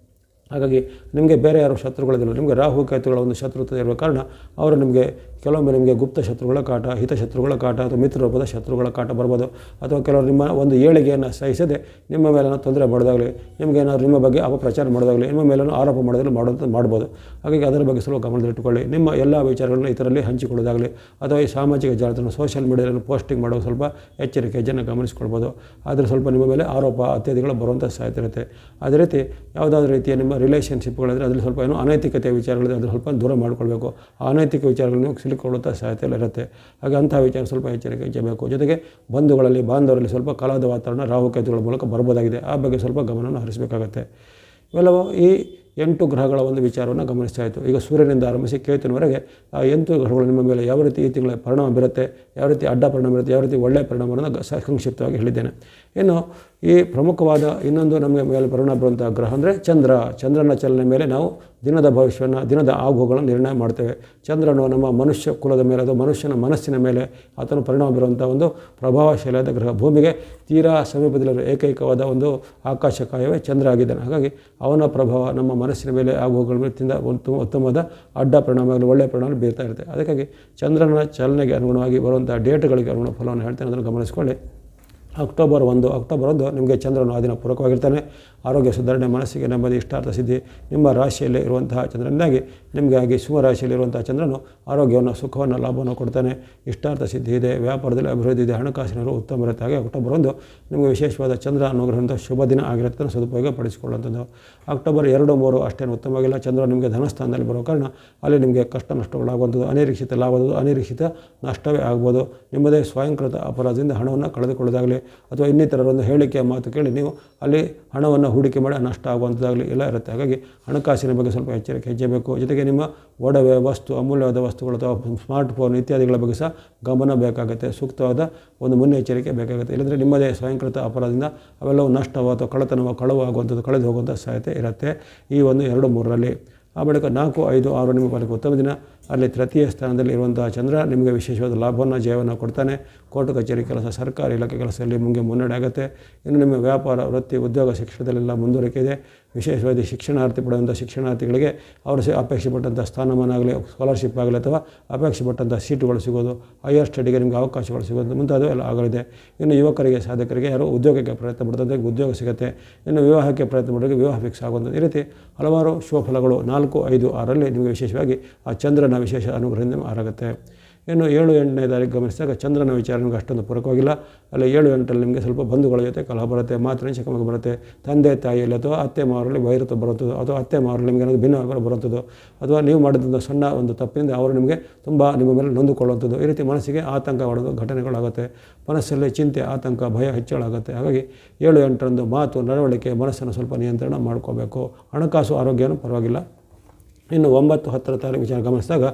ಹಾಗಾಗಿ ನಿಮಗೆ ಬೇರೆ ಯಾರು ಶತ್ರುಗಳಿದಿಲ್ಲ ನಿಮಗೆ ರಾಹು ಕೇತುಗಳ ಒಂದು ಶತ್ರುತ್ವ ಇರುವ ಕಾರಣ ಅವರು ನಿಮಗೆ ಕೆಲವೊಮ್ಮೆ ನಿಮಗೆ ಗುಪ್ತ ಶತ್ರುಗಳ ಕಾಟ ಹಿತಶತ್ರುಗಳ ಕಾಟ ಅಥವಾ ಮಿತ್ರ ರೂಪದ ಶತ್ರುಗಳ ಕಾಟ ಬರ್ಬೋದು. ಅಥವಾ ಕೆಲವರು ನಿಮ್ಮ ಒಂದು ಏಳಿಗೆಯನ್ನು ಸಹಿಸದೆ ನಿಮ್ಮ ಮೇಲೇನೋ ತೊಂದರೆ ಮಾಡೋದಾಗಲಿ ನಿಮಗೇನಾದ್ರು ನಿಮ್ಮ ಬಗ್ಗೆ ಅಪಪ್ರಚಾರ ಮಾಡೋದಾಗಲಿ, ನಿಮ್ಮ ಮೇಲೂ ಆರೋಪ ಮಾಡೋದಾಗಲಿ ಮಾಡೋದು ಮಾಡ್ಬೋದು. ಹಾಗಾಗಿ ಅದರ ಬಗ್ಗೆ ಸ್ವಲ್ಪ ಗಮನದಲ್ಲಿಟ್ಟುಕೊಳ್ಳಿ. ನಿಮ್ಮ ಎಲ್ಲ ವಿಚಾರಗಳನ್ನು ಇದರಲ್ಲಿ ಹಂಚಿಕೊಳ್ಳೋದಾಗಲಿ ಅಥವಾ ಈ ಸಾಮಾಜಿಕ ಜಾಲತಾಣ ಸೋಷಿಯಲ್ ಮೀಡಿಯಾದಲ್ಲಿ ಪೋಸ್ಟಿಂಗ್ ಮಾಡೋ ಸ್ವಲ್ಪ ಎಚ್ಚರಿಕೆ ಜನ ಗಮನಿಸ್ಕೊಳ್ಬೋದು. ಆದರೆ ಸ್ವಲ್ಪ ನಿಮ್ಮ ಮೇಲೆ ಆರೋಪ ಅತ್ಯಧಿಗಳು ಬರುವಂಥ ಸಾಧ್ಯತೆ ಇರುತ್ತೆ. ಅದೇ ರೀತಿ ಯಾವುದಾದ್ರೂ ರೀತಿಯ ನಿಮ್ಮ ರಿಲೇಷನ್ಶಿಪ್ಗಳಿದ್ರೆ ಅದ್ರಲ್ಲಿ ಸ್ವಲ್ಪ ಏನೋ ಅನೈತಿಕತೆ ವಿಚಾರಗಳಿದೆ ಅದ್ರ ಸ್ವಲ್ಪ ದೂರ ಮಾಡ್ಕೊಳ್ಬೇಕು. ಅನೈತಿಕ ವಿಚಾರಗಳನ್ನು ಸಿಲುಕೊಳ್ಳುತ್ತಾ ಸಾಧ್ಯತೆ ಇರುತ್ತೆ. ಹಾಗೆ ಅಂಥ ವಿಚಾರ ಸ್ವಲ್ಪ ಎಚ್ಚರಿಕೆ ವಹಿಸಬೇಕು. ಜೊತೆಗೆ ಬಂಧುಗಳಲ್ಲಿ, ಬಾಂಧವರಲ್ಲಿ ಸ್ವಲ್ಪ ಕಲಾದ ವಾತಾವರಣ ರಾಹುಕೇತುಗಳ ಮೂಲಕ ಬರ್ಬೋದಾಗಿದೆ ಆ ಬಗ್ಗೆ ಸ್ವಲ್ಪ ಗಮನವನ್ನು ಹರಿಸಬೇಕಾಗತ್ತೆ. ಇವೆಲ್ಲವೂ ಈ ಎಂಟು ಗ್ರಹಗಳ ಒಂದು ವಿಚಾರವನ್ನು ಗಮನಿಸ್ತಾ ಈಗ ಸೂರ್ಯನಿಂದ ಆರಂಭಿಸಿ ಕೇತುವಿನವರೆಗೆ ಆ ಎಂಟು ಗ್ರಹಗಳು ನಿಮ್ಮ ಮೇಲೆ ಯಾವ ರೀತಿ ಈ ತಿಂಗಳ ಪರಿಣಾಮ ಬೀರುತ್ತೆ, ಯಾವ ರೀತಿ ಅಡ್ಡ ಪರಿಣಾಮ ಬೀರುತ್ತೆ, ಯಾವ ರೀತಿ ಒಳ್ಳೆಯ ಪರಿಣಾಮವನ್ನು ಸಂಕ್ಷಿಪ್ತವಾಗಿ ಹೇಳಿದ್ದೇನೆ. ಇನ್ನು ಈ ಪ್ರಮುಖವಾದ ಇನ್ನೊಂದು ನಮಗೆ ಮೇಲೆ ಪರಿಣಾಮ ಬರುವಂಥ ಗ್ರಹ ಅಂದರೆ ಚಂದ್ರ. ಚಂದ್ರನ ಚಲನೆ ಮೇಲೆ ನಾವು ದಿನದ ಭವಿಷ್ಯವನ್ನು, ದಿನದ ಆಗುಗಳನ್ನು ನಿರ್ಣಯ ಮಾಡ್ತೇವೆ. ಚಂದ್ರನು ನಮ್ಮ ಮನುಷ್ಯ ಕುಲದ ಮೇಲೆ ಅಥವಾ ಮನುಷ್ಯನ ಮನಸ್ಸಿನ ಮೇಲೆ ಆತನು ಪರಿಣಾಮ ಬೀರುವಂಥ ಒಂದು ಪ್ರಭಾವಶಾಲಿಯಾದ ಗ್ರಹ. ಭೂಮಿಗೆ ತೀರಾ ಸಮೀಪದಲ್ಲಿರುವ ಏಕೈಕವಾದ ಒಂದು ಆಕಾಶಕಾಯವೇ ಚಂದ್ರ ಆಗಿದ್ದಾನೆ. ಹಾಗಾಗಿ ಅವನ ಪ್ರಭಾವ ನಮ್ಮ ಮನಸ್ಸಿನ ಮೇಲೆ ಆಗುಗಳ ಮೇಲೆ ತಿಂದ ಒಂದು ಉತ್ತಮವಾದ ಅಡ್ಡ ಪರಿಣಾಮಗಳು, ಒಳ್ಳೆಯ ಪರಿಣಾಮ ಬೀರ್ತಾ ಇರುತ್ತೆ. ಅದಕ್ಕಾಗಿ ಚಂದ್ರನ ಚಲನೆಗೆ ಅನುಗುಣವಾಗಿ ಬರುವಂಥ ಡೇಟ್ಗಳಿಗೆ ಅನುಗುಣ ಫಲವನ್ನು ಹೇಳ್ತೇನೆ. ಅದನ್ನು ಗಮನಿಸ್ಕೊಳ್ಳಿ. ಅಕ್ಟೋಬರ್ ಒಂದು ಅಕ್ಟೋಬರ್ ಒಂದು ನಿಮಗೆ ಚಂದ್ರನು ಆ ದಿನ ಪೂರಕವಾಗಿರ್ತಾನೆ. ಆರೋಗ್ಯ ಸುಧಾರಣೆ ಮನಸ್ಸಿಗೆ ನೆಮ್ಮದಿ ಇಷ್ಟಾರ್ಥ ಸಿದ್ಧಿ ನಿಮ್ಮ ರಾಶಿಯಲ್ಲಿ ಇರುವಂತಹ ಚಂದ್ರನಿಂದಾಗಿ ನಿಮಗಾಗಿ ಸಿಂಹ ರಾಶಿಯಲ್ಲಿರುವಂತಹ ಚಂದ್ರನು ಆರೋಗ್ಯವನ್ನು, ಸುಖವನ್ನು, ಲಾಭವನ್ನು ಕೊಡ್ತಾನೆ. ಇಷ್ಟಾರ್ಥ ಸಿದ್ಧಿ ಇದೆ, ವ್ಯಾಪಾರದಲ್ಲಿ ಅಭಿವೃದ್ಧಿ ಇದೆ ಹಣಕಾಸಿನವರು ಉತ್ತಮ ಇರುತ್ತೆ. ಹಾಗೆ ಅಕ್ಟೋಬರ್ ಒಂದು ನಿಮಗೆ ವಿಶೇಷವಾದ ಚಂದ್ರ ಅನುಗ್ರಹದಂಥ ಶುಭ ದಿನ ಆಗಿರುತ್ತೆ ಸದುಪಯೋಗ ಪಡಿಸಿಕೊಳ್ಳುವಂಥದ್ದು. ಅಕ್ಟೋಬರ್ ಎರಡು, ಮೂರು ಅಷ್ಟೇನು ಉತ್ತಮವಾಗಿಲ್ಲ. ಚಂದ್ರ ನಿಮಗೆ ಧನಸ್ಥಾನದಲ್ಲಿ ಬರೋ ಕಾರಣ ಅಲ್ಲಿ ನಿಮಗೆ ಕಷ್ಟ ನಷ್ಟಗಳಾಗುವಂಥದ್ದು, ಅನಿರೀಕ್ಷಿತ ಲಾಭದ್ದು ಅನಿರೀಕ್ಷಿತ ನಷ್ಟವೇ ಆಗ್ಬೋದು. ನಿಮ್ಮದೇ ಸ್ವಯಂಕೃತ ಅಪರಾಧದಿಂದ ಹಣವನ್ನು ಕಳೆದುಕೊಳ್ಳೋದಾಗಲಿ ಅಥವಾ ಇನ್ನಿತರರೊಂದು ಹೇಳಿಕೆಯ ಮಾತು ಕೇಳಿ ನೀವು ಅಲ್ಲಿ ಹಣವನ್ನು ಹೂಡಿಕೆ ಮಾಡಿ ನಷ್ಟ ಆಗುವಂಥದ್ದಾಗಲಿ ಎಲ್ಲ ಇರುತ್ತೆ. ಹಾಗಾಗಿ ಹಣಕಾಸಿನ ಬಗ್ಗೆ ಸ್ವಲ್ಪ ಎಚ್ಚರಿಕೆ ಹೆಚ್ಚಬೇಕು ಜೊತೆಗೆ ನಿಮ್ಮ ಒಡವೆ ವಸ್ತು, ಅಮೂಲ್ಯವಾದ ವಸ್ತುಗಳು ಅಥವಾ ಸ್ಮಾರ್ಟ್ ಫೋನ್ ಇತ್ಯಾದಿಗಳ ಬಗ್ಗೆ ಸಹ ಗಮನ ಬೇಕಾಗುತ್ತೆ. ಸೂಕ್ತವಾದ ಒಂದು ಮುನ್ನೆಚ್ಚರಿಕೆ ಬೇಕಾಗುತ್ತೆ. ಇಲ್ಲಂದರೆ ನಿಮ್ಮದೇ ಸ್ವಯಂಕೃತ ಅಪರಾಧದಿಂದ ಅವೆಲ್ಲವೂ ನಷ್ಟವೋ ಅಥವಾ ಕಳತನವೋ ಕಳವು ಆಗುವಂಥದ್ದು ಕಳೆದು ಹೋಗುವಂಥ ಸಾಧ್ಯತೆ ಇರುತ್ತೆ. ಈ ಒಂದು ಎರಡು ಮೂರರಲ್ಲಿ ಆ ಬಳಿಕ ನಾಲ್ಕು, ಐದು, ಆರು ನಿಮ್ಮ ಬಳಿಕ ಉತ್ತಮ ದಿನ. ಅಲ್ಲಿ ತೃತೀಯ ಸ್ಥಾನದಲ್ಲಿ ಇರುವಂತಹ ಚಂದ್ರ ನಿಮಗೆ ವಿಶೇಷವಾದ ಲಾಭವನ್ನು, ಜಯವನ್ನು ಕೊಡ್ತಾನೆ. ಕೋರ್ಟ್ ಕಚೇರಿ ಕೆಲಸ, ಸರ್ಕಾರಿ ಇಲಾಖೆ ಕೆಲಸದಲ್ಲಿ ನಿಮಗೆ ಮುನ್ನಡೆ ಆಗುತ್ತೆ. ಇನ್ನು ನಿಮ್ಮ ವ್ಯಾಪಾರ, ವೃತ್ತಿ, ಉದ್ಯೋಗ ಶಿಕ್ಷಣದಲ್ಲೆಲ್ಲ ಮುಂದುವರಿಕೆ ಇದೆ. ವಿಶೇಷವಾಗಿ ಶಿಕ್ಷಣಾರ್ಥಿ ಪಡೆಯುವಂಥ ಶಿಕ್ಷಣಾರ್ಥಿಗಳಿಗೆ ಅವರು ಅಪೇಕ್ಷೆ ಪಟ್ಟಂಥ ಸ್ಥಾನಮಾನ ಆಗಲಿ ಸ್ಕಾಲರ್ಶಿಪ್ ಆಗಲಿ ಅಥವಾ ಅಪೇಕ್ಷೆ ಪಟ್ಟಂಥ ಸೀಟುಗಳು ಸಿಗೋದು ಹೈಯರ್ ಸ್ಟಡಿಗೆ ನಿಮಗೆ ಅವಕಾಶಗಳು ಸಿಗೋದು ಮುಂತಾದವು ಎಲ್ಲ ಆಗಲಿದೆ. ಇನ್ನು ಯುವಕರಿಗೆ, ಸಾಧಕರಿಗೆ ಯಾರು ಉದ್ಯೋಗಕ್ಕೆ ಪ್ರಯತ್ನ ಪಡ್ತಾರೆ ಉದ್ಯೋಗ ಸಿಗುತ್ತೆ. ಇನ್ನು ವಿವಾಹಕ್ಕೆ ಪ್ರಯತ್ನ ಪಡೋರಿಗೆ ವಿವಾಹ ಫಿಕ್ಸ್ ಆಗುವಂಥದ್ದು ಈ ರೀತಿ ಹಲವಾರು ಶುಭ ಫಲಗಳು ನಾಲ್ಕು ಐದು ಆರಲ್ಲಿ ನಿಮಗೆ ವಿಶೇಷವಾಗಿ ಆ ಚಂದ್ರನ ವಿಶೇಷ ಅನುಗ್ರಹದಿಂದ ಆರಾಗುತ್ತೆ. ಇನ್ನು ಏಳು ಎಂಟನೇ ತಾರೀಕು ಗಮನಿಸಿದಾಗ ಚಂದ್ರನ ವಿಚಾರ ನಿಮಗೆ ಅಷ್ಟೊಂದು ಪೂರಕವಾಗಿಲ್ಲ. ಅಲ್ಲಿ ಏಳು ಎಂಟರಲ್ಲಿ ನಿಮಗೆ ಸ್ವಲ್ಪ ಬಂಧುಗಳ ಜೊತೆ ಕಲಹ ಬರುತ್ತೆ, ಮಾತಿನ ಚಕಮಕ ಬರುತ್ತೆ, ತಂದೆ, ತಾಯಿಯಲ್ಲಿ ಅಥವಾ ಅತ್ತೆ, ಮಾವರಲ್ಲಿ ವೈರತ್ವ ಬರುತ್ತದೋ ಅಥವಾ ಅತ್ತೆ, ಮಾವರಲ್ಲಿ ನಿಮಗೆ ಏನಾದರೂ ಭಿನ್ನ ಆಗಲು ಬರುತ್ತದೋ ಅಥವಾ ನೀವು ಮಾಡಿದಂಥ ಸಣ್ಣ ಒಂದು ತಪ್ಪಿನಿಂದ ಅವರು ನಿಮಗೆ ತುಂಬ ನಿಮ್ಮ ಮೇಲೆ ನೊಂದುಕೊಳ್ಳುವಂಥದ್ದು, ಈ ರೀತಿ ಮನಸ್ಸಿಗೆ ಆತಂಕ ಮಾಡೋದು ಘಟನೆಗಳಾಗುತ್ತೆ. ಮನಸ್ಸಲ್ಲಿ ಚಿಂತೆ, ಆತಂಕ, ಭಯ ಹೆಚ್ಚಳಾಗುತ್ತೆ. ಹಾಗಾಗಿ ಏಳು ಎಂಟರಂದು ಮಾತು, ನಡವಳಿಕೆ, ಮನಸ್ಸನ್ನು ಸ್ವಲ್ಪ ನಿಯಂತ್ರಣ ಮಾಡ್ಕೋಬೇಕು. ಹಣಕಾಸು, ಆರೋಗ್ಯನೂ ಪರವಾಗಿಲ್ಲ. ಇನ್ನು ಒಂಬತ್ತು, ಹತ್ತರ ತಾರೀಕು ವಿಚಾರ ಗಮನಿಸಿದಾಗ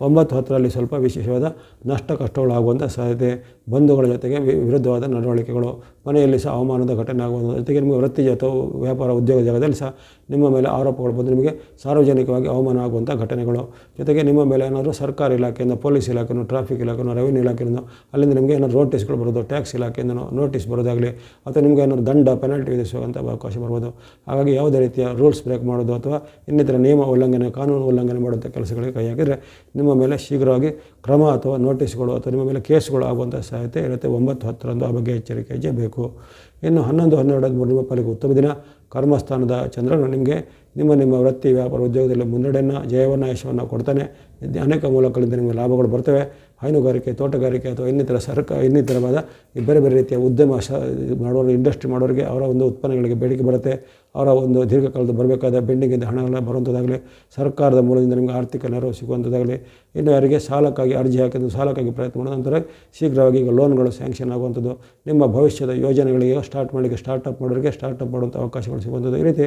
ಒಂಬತ್ತು ಹತ್ತರಲ್ಲಿ ಸ್ವಲ್ಪ ವಿಶೇಷವಾದ ನಷ್ಟ ಕಷ್ಟಗಳಾಗುವಂಥ ಸಾಧ್ಯತೆ ಬಂಧುಗಳ ಜೊತೆಗೆ ವಿರುದ್ಧವಾದ ನಡವಳಿಕೆಗಳು, ಮನೆಯಲ್ಲಿ ಸಹ ಅವಮಾನದ ಘಟನೆ ಆಗುವುದರ ಜೊತೆಗೆ ನಿಮಗೆ ವೃತ್ತಿ ಅಥವಾ ವ್ಯಾಪಾರ ಉದ್ಯೋಗ ಜಾಗದಲ್ಲಿ ಸಹ ನಿಮ್ಮ ಮೇಲೆ ಆರೋಪಗಳು ಬಂದು ನಿಮಗೆ ಸಾರ್ವಜನಿಕವಾಗಿ ಅವಮಾನ ಆಗುವಂಥ ಘಟನೆಗಳು. ಜೊತೆಗೆ ನಿಮ್ಮ ಮೇಲೆ ಏನಾದರೂ ಸರ್ಕಾರಿ ಇಲಾಖೆಯಿಂದ, ಪೊಲೀಸ್ ಇಲಾಖೆಯೂ ಟ್ರಾಫಿಕ್ ಇಲಾಖೆಯನ್ನು ರೆವಿನ್ಯೂ ಇಲಾಖೆಯಿಂದ, ಅಲ್ಲಿಂದ ನಿಮಗೆ ಏನಾದರೂ ನೋಟಿಸ್ಗಳು ಬರೋದು, ಟ್ಯಾಕ್ಸ್ ಇಲಾಖೆಯಿಂದ ನೋಟಿಸ್ ಬರೋದಾಗಲಿ, ಅಥವಾ ನಿಮಗೆ ಏನಾದರೂ ದಂಡ, ಪೆನಾಲ್ಟಿ ವಿಧಿಸುವಂಥ ಅವಕಾಶ ಬರ್ಬೋದು. ಹಾಗಾಗಿ ಯಾವುದೇ ರೀತಿಯ ರೂಲ್ಸ್ ಬ್ರೇಕ್ ಮಾಡೋದು ಅಥವಾ ಇನ್ನಿತರ ನಿಯಮ ಉಲ್ಲಂಘನೆ, ಕಾನೂನು ಉಲ್ಲಂಘನೆ ಮಾಡುವಂಥ ಕೆಲಸಗಳಿಗೆ ಕೈ ನಿಮ್ಮ ಮೇಲೆ ಶೀಘ್ರವಾಗಿ ಕ್ರಮ ಅಥವಾ ನೋಟಿಸ್ಗಳು ಅಥವಾ ನಿಮ್ಮ ಮೇಲೆ ಕೇಸ್ಗಳು ಆಗುವಂಥ ಸಾಧ್ಯತೆ ಇರುತ್ತೆ. ಒಂಬತ್ತು ಹತ್ತರಂದು ಆ ಬಗ್ಗೆ ಎಚ್ಚರಿಕೆ ಬೇಕು. ಇನ್ನು ಹನ್ನೊಂದು, ಹನ್ನೆರಡು, ಹದಿಮೂರು ನಿಮ್ಮ ಪಾಲಿಗೆ ಉತ್ತಮ ದಿನ. ಕರ್ಮಸ್ಥಾನದ ಚಂದ್ರನು ನಿಮಗೆ ನಿಮ್ಮ ನಿಮ್ಮ ವೃತ್ತಿ ವ್ಯಾಪಾರ ಉದ್ಯೋಗದಲ್ಲಿ ಮುನ್ನಡೆಯನ್ನು ಜಯವನ್ನು ಯಶವನ್ನು ಕೊಡ್ತಾನೆ ಅನೇಕ ಮೂಲಗಳಿಂದ ನಿಮಗೆ ಲಾಭಗಳು ಬರ್ತವೆ. ಹೈನುಗಾರಿಕೆ, ತೋಟಗಾರಿಕೆ ಅಥವಾ ಇನ್ನಿತರ ಸರ್ಕ ಇನ್ನಿತರವಾದ ಬೇರೆ ಬೇರೆ ರೀತಿಯ ಉದ್ಯಮ ಶ ಮಾಡೋರು ಇಂಡಸ್ಟ್ರಿ ಮಾಡೋರಿಗೆ ಅವರ ಒಂದು ಉತ್ಪನ್ನಗಳಿಗೆ ಬೇಡಿಕೆ ಬರುತ್ತೆ. ಅವರ ಒಂದು ದೀರ್ಘಕಾಲದ ಬರಬೇಕಾದ ಬೆಂಡಿಂಗಿಂದ ಹಣಗಳನ್ನು ಬರುವಂಥದ್ದಾಗಲಿ ಸರ್ಕಾರದ ಮೂಲದಿಂದ ನಿಮಗೆ ಆರ್ಥಿಕ ನೆರವು ಸಿಗುವಂಥದ್ದಾಗಲಿ ಇನ್ನು ಯಾರಿಗೆ ಸಾಲಕ್ಕಾಗಿ ಅರ್ಜಿ ಹಾಕಿದ್ದು ಸಾಲಕ್ಕಾಗಿ ಪ್ರಯತ್ನ ಮಾಡಿದ ನಂತರ ಶೀಘ್ರವಾಗಿ ಈಗ ಲೋನ್ಗಳು ಸ್ಯಾಂಕ್ಷನ್ ಆಗುವಂಥದ್ದು. ನಿಮ್ಮ ಭವಿಷ್ಯದ ಯೋಜನೆಗಳಿಗೆ ಸ್ಟಾರ್ಟ್ ಮಾಡಲಿಕ್ಕೆ ಸ್ಟಾರ್ಟಪ್ ಮಾಡೋರಿಗೆ ಸ್ಟಾರ್ಟಪ್ ಮಾಡುವಂಥ ಅವಕಾಶಗಳು ಸಿಗುವಂಥದ್ದು. ಈ ರೀತಿ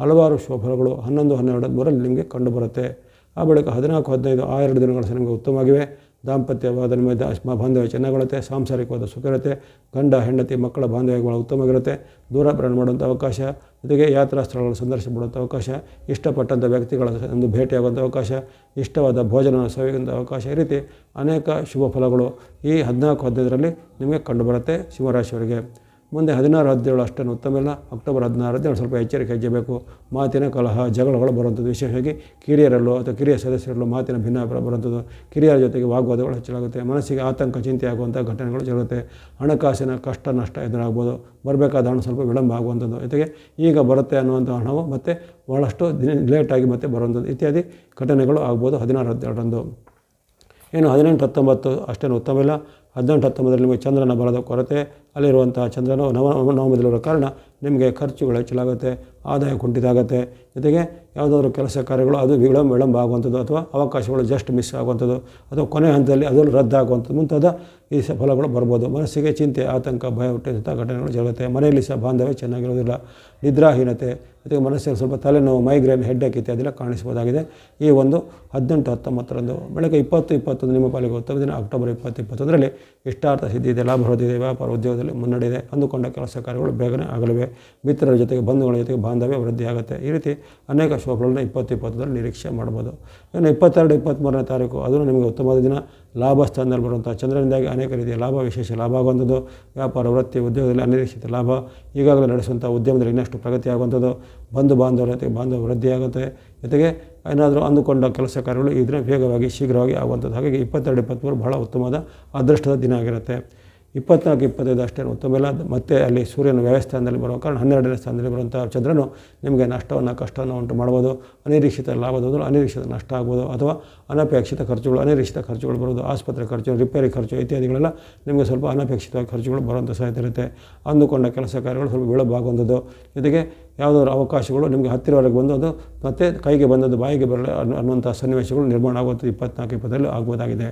ಹಲವಾರು ಶುಭಫಲಗಳು ಹನ್ನೊಂದು, ಹನ್ನೆರಡು ಮೂರಲ್ಲಿ ನಿಮಗೆ ಕಂಡುಬರುತ್ತೆ. ಆ ಬಳಿಕ ಹದಿನಾಲ್ಕು, ಹದಿನೈದು ಆ ಎರಡು ದಿನಗಳು ನಿಮಗೆ ಉತ್ತಮವಾಗಿವೆ. ದಾಂಪತ್ಯವಾದ ನಿಮ್ಮ ಬಾಂಧವ್ಯ ಚೆನ್ನಾಗಿರುತ್ತೆ ಸಾಂಸಾರಿಕವಾದ ಸುಖ ಇರುತ್ತೆ. ಗಂಡ, ಹೆಂಡತಿ, ಮಕ್ಕಳ ಬಾಂಧವ್ಯಗಳು ಉತ್ತಮವಾಗಿರುತ್ತೆ. ದೂರ ಪ್ರಯಾಣ ಮಾಡುವಂಥ ಅವಕಾಶ. ಜೊತೆಗೆ ಯಾತ್ರಾ ಸ್ಥಳಗಳನ್ನು ಸಂದರ್ಶನ ಅವಕಾಶ. ಇಷ್ಟಪಟ್ಟಂಥ ವ್ಯಕ್ತಿಗಳ ಒಂದು ಭೇಟಿಯಾಗುವಂಥ ಅವಕಾಶ. ಇಷ್ಟವಾದ ಭೋಜನ ಸವಿಯುವಂಥ ಅವಕಾಶ. ಈ ರೀತಿ ಅನೇಕ ಶುಭ ಫಲಗಳು ಈ ಹದಿನಾಲ್ಕು, ಹದಿನೈದರಲ್ಲಿ ನಿಮಗೆ ಕಂಡುಬರುತ್ತೆ. ಸಿಂಹರಾಶಿಯವರಿಗೆ. ಮುಂದೆ ಹದಿನಾರು, ಹದಿನೇಳು ಉತ್ತಮ ಇಲ್ಲ. ಅಕ್ಟೋಬರ್ ಹದಿನಾರು ಹದಿನೇಳು ಸ್ವಲ್ಪ ಎಚ್ಚರಿಕೆ ಹೆಜ್ಜಬೇಕು ಮಾತಿನ ಕಲಹ, ಜಗಳಗಳು ಬರುವಂಥದ್ದು ವಿಶೇಷವಾಗಿ ಕಿರಿಯರಲ್ಲೋ ಅಥವಾ ಕಿರಿಯ ಸದಸ್ಯರಲ್ಲೋ ಮಾತಿನ ಭಿನ್ನಾಭಿಪ್ರಾಯ ಬರುವಂಥದ್ದು. ಕಿರಿಯರ ಜೊತೆಗೆ ವಾಗ್ವಾದಗಳು ಹೆಚ್ಚಾಗುತ್ತೆ ಮನಸ್ಸಿಗೆ ಆತಂಕ, ಚಿಂತೆ ಆಗುವಂಥ ಘಟನೆಗಳು ಜರುಗುತ್ತೆ. ಹಣಕಾಸಿನ ಕಷ್ಟ, ನಷ್ಟ ಎದುರಾಗ್ಬೋದು. ಬರಬೇಕಾದ ಹಣ ಸ್ವಲ್ಪ ವಿಳಂಬ ಆಗುವಂಥದ್ದು. ಜೊತೆಗೆ ಈಗ ಬರುತ್ತೆ ಅನ್ನುವಂಥ ಹಣವು ಮತ್ತೆ ಭಾಳಷ್ಟು ದಿನ ಲೇಟಾಗಿ ಮತ್ತೆ ಬರುವಂಥದ್ದು. ಇತ್ಯಾದಿ ಘಟನೆಗಳು ಆಗ್ಬೋದು ಹದಿನಾರು, ಹದಿನೇಳರಂದು. ಏನು ಹದಿನೆಂಟು, ಹತ್ತೊಂಬತ್ತು ಅಷ್ಟೇನು ಉತ್ತಮ ಇಲ್ಲ. ಹದಿನೆಂಟು ಹತ್ತೊಂಬತ್ತರಲ್ಲಿ ನಿಮಗೆ ಚಂದ್ರನ ಬಲದ ಕೊರತೆ, ಅಲ್ಲಿರುವಂತಹ ಚಂದ್ರನ ನವ ನವಮದಲ್ಲಿರೋ ಕಾರಣ ನಿಮಗೆ ಖರ್ಚುಗಳು ಹೆಚ್ಚಲಾಗುತ್ತೆ ಆದಾಯ ಕುಂಠಿತ ಆಗುತ್ತೆ ಜೊತೆಗೆ ಯಾವುದಾದ್ರೂ ಕೆಲಸ ಕಾರ್ಯಗಳು ಅದು ವಿಳಂಬ ವಿಳಂಬ ಆಗುವಂಥದ್ದು ಅಥವಾ ಅವಕಾಶಗಳು ಜಸ್ಟ್ ಮಿಸ್ ಆಗುವಂಥದ್ದು ಅಥವಾ ಕೊನೆ ಹಂತದಲ್ಲಿ ಅದರಲ್ಲಿ ರದ್ದಾಗುವಂಥದ್ದು. ಮುಂತಾದ ಈ ಸಹ ಫಲಗಳು ಬರ್ಬೋದು. ಮನಸ್ಸಿಗೆ ಚಿಂತೆ, ಆತಂಕ, ಭಯ ಹುಟ್ಟಿದಂಥ ಘಟನೆಗಳು ಜರುಗುತ್ತೆ. ಮನೆಯಲ್ಲಿ ಸಹ ಬಾಂಧವ್ಯ ಚೆನ್ನಾಗಿರೋದಿಲ್ಲ. ನಿದ್ರಾಹೀನತೆ ಜೊತೆಗೆ ಮನಸ್ಸಿಗೆ ಸ್ವಲ್ಪ ತಲೆನೋವು ಮೈಗ್ರೇನ್ ಹೆಡ್ಡೇಕ್ ಇತ್ಯಾದಿಲ್ಲ ಕಾಣಿಸ್ಬೋದಾಗಿದೆ. ಈ ಒಂದು ಹದಿನೆಂಟು, ಹತ್ತೊಂಬತ್ತರಂದು ಬೆಳಗ್ಗೆ ಇಪ್ಪತ್ತು, ಇಪ್ಪತ್ತೊಂದು ನಿಮ್ಮ ಪಾಲಿಗೆ ಉತ್ತಮ ದಿನ ಅಕ್ಟೋಬರ್ ಇಪ್ಪತ್ತು, ಇಪ್ಪತ್ತೊಂದರಲ್ಲಿ ಇಷ್ಟಾರ್ಥ ಸಿದ್ಧಿ ಇದೆ, ಲಾಭ ಹೊರದಿದೆ ವ್ಯಾಪಾರ ಉದ್ಯೋಗದಲ್ಲಿ ಮುನ್ನಡೆ ಇದೆ ಅಂದುಕೊಂಡ ಕೆಲಸ ಕಾರ್ಯಗಳು ಬೇಗನೆ ಆಗಲಿವೆ. ಮಿತ್ರರ ಜೊತೆಗೆ, ಬಂಧುಗಳ ಜೊತೆಗೆ ಬಾಂಧವ್ಯ ವೃದ್ಧಿಯಾಗುತ್ತೆ ಈ ರೀತಿ ಅನೇಕ ಶುಭಗಳನ್ನು ಇಪ್ಪತ್ತು, ಇಪ್ಪತ್ತೊಂದರಲ್ಲಿ ನಿರೀಕ್ಷೆ ಮಾಡ್ಬೋದು. ಇನ್ನು ಇಪ್ಪತ್ತೆರಡು, ಇಪ್ಪತ್ತ್ಮೂರನೇ ತಾರೀಕು ಅದನ್ನು ನಿಮಗೆ ಉತ್ತಮವಾದ ದಿನ. ಲಾಭ ಸ್ಥಾನದಲ್ಲಿ ಬರುವಂಥ ಚಂದ್ರನಿಂದಾಗಿ ಅನೇಕ ರೀತಿಯ ಲಾಭ, ವಿಶೇಷ ಲಾಭ ಆಗುವಂಥದ್ದು. ವ್ಯಾಪಾರ, ವೃತ್ತಿ, ಉದ್ಯೋಗದಲ್ಲಿ ಅನಿರೀಕ್ಷಿತ ಲಾಭ. ಈಗಾಗಲೇ ನಡೆಸುವಂಥ ಉದ್ಯಮದಲ್ಲಿ ಇನ್ನಷ್ಟು ಪ್ರಗತಿ ಆಗುವಂಥದ್ದು. ಬಂಧು ಬಾಂಧವ್ಯ ವೃದ್ಧಿಯಾಗುತ್ತೆ ಜೊತೆಗೆ ಏನಾದರೂ ಅಂದುಕೊಂಡ ಕೆಲಸ ಕಾರ್ಯಗಳು ದಿನ ವೇಗವಾಗಿ ಶೀಘ್ರವಾಗಿ ಆಗುವಂಥದ್ದು. ಹಾಗಾಗಿ ಇಪ್ಪತ್ತೆರಡು, ಇಪ್ಪತ್ತ್ಮೂರು ಬಹಳ ಉತ್ತಮವಾದ ಅದೃಷ್ಟದ ದಿನ ಆಗಿರುತ್ತೆ. ಇಪ್ಪತ್ನಾಲ್ಕು, ಇಪ್ಪತ್ತೈದು ಅಷ್ಟೇ ಉತ್ತಮ ಇಲ್ಲ. ಮತ್ತೆ ಅಲ್ಲಿ ಸೂರ್ಯನ ವ್ಯವಸ್ಥಾನದಲ್ಲಿ ಬರೋ ಕಾರಣ ಹನ್ನೆರಡನೇ ಸ್ಥಾನದಲ್ಲಿ ಬರುವಂಥ ಚಂದ್ರನು ನಿಮಗೆ ನಷ್ಟವನ್ನು, ಕಷ್ಟವನ್ನು ಉಂಟು ಮಾಡ್ಬೋದು. ಅನಿರೀಕ್ಷಿತ ಲಾಭದೊಂದು ಅನಿರೀಕ್ಷಿತ ನಷ್ಟ ಆಗ್ಬೋದು. ಅಥವಾ ಅನಪೇಕ್ಷಿತ ಖರ್ಚುಗಳು, ಅನಿರೀಕ್ಷಿತ ಖರ್ಚುಗಳು ಬರೋದು ಆಸ್ಪತ್ರೆ ಖರ್ಚು, ರಿಪೇರಿ ಖರ್ಚು ಇತ್ಯಾದಿಗಳೆಲ್ಲ ನಿಮಗೆ ಸ್ವಲ್ಪ ಅನಪೇಕ್ಷಿತವಾಗಿ ಖರ್ಚುಗಳು ಬರುವಂಥ ಸಾಧ್ಯತೆ ಇರುತ್ತೆ. ಅಂದುಕೊಂಡ ಕೆಲಸ ಕಾರ್ಯಗಳು ಸ್ವಲ್ಪ ವಿಳಂಬ ಜೊತೆಗೆ ಯಾವುದಾದ್ರು ಅವಕಾಶಗಳು ನಿಮಗೆ ಹತ್ತಿರವರೆಗೆ ಬಂದು ಅದು ಮತ್ತೆ ಕೈಗೆ ಬಂದದ್ದು, ಬಾಯಿಗೆ ಬರಲಿ ಅನ್ನೋ ಅನ್ನುವಂಥ ಸನ್ನಿವೇಶಗಳು ನಿರ್ಮಾಣ ಆಗುವಂಥದ್ದು ಇಪ್ಪತ್ನಾಲ್ಕು ಇಪ್ಪತ್ತರಲ್ಲಿ ಆಗ್ಬೋದಾಗಿದೆ.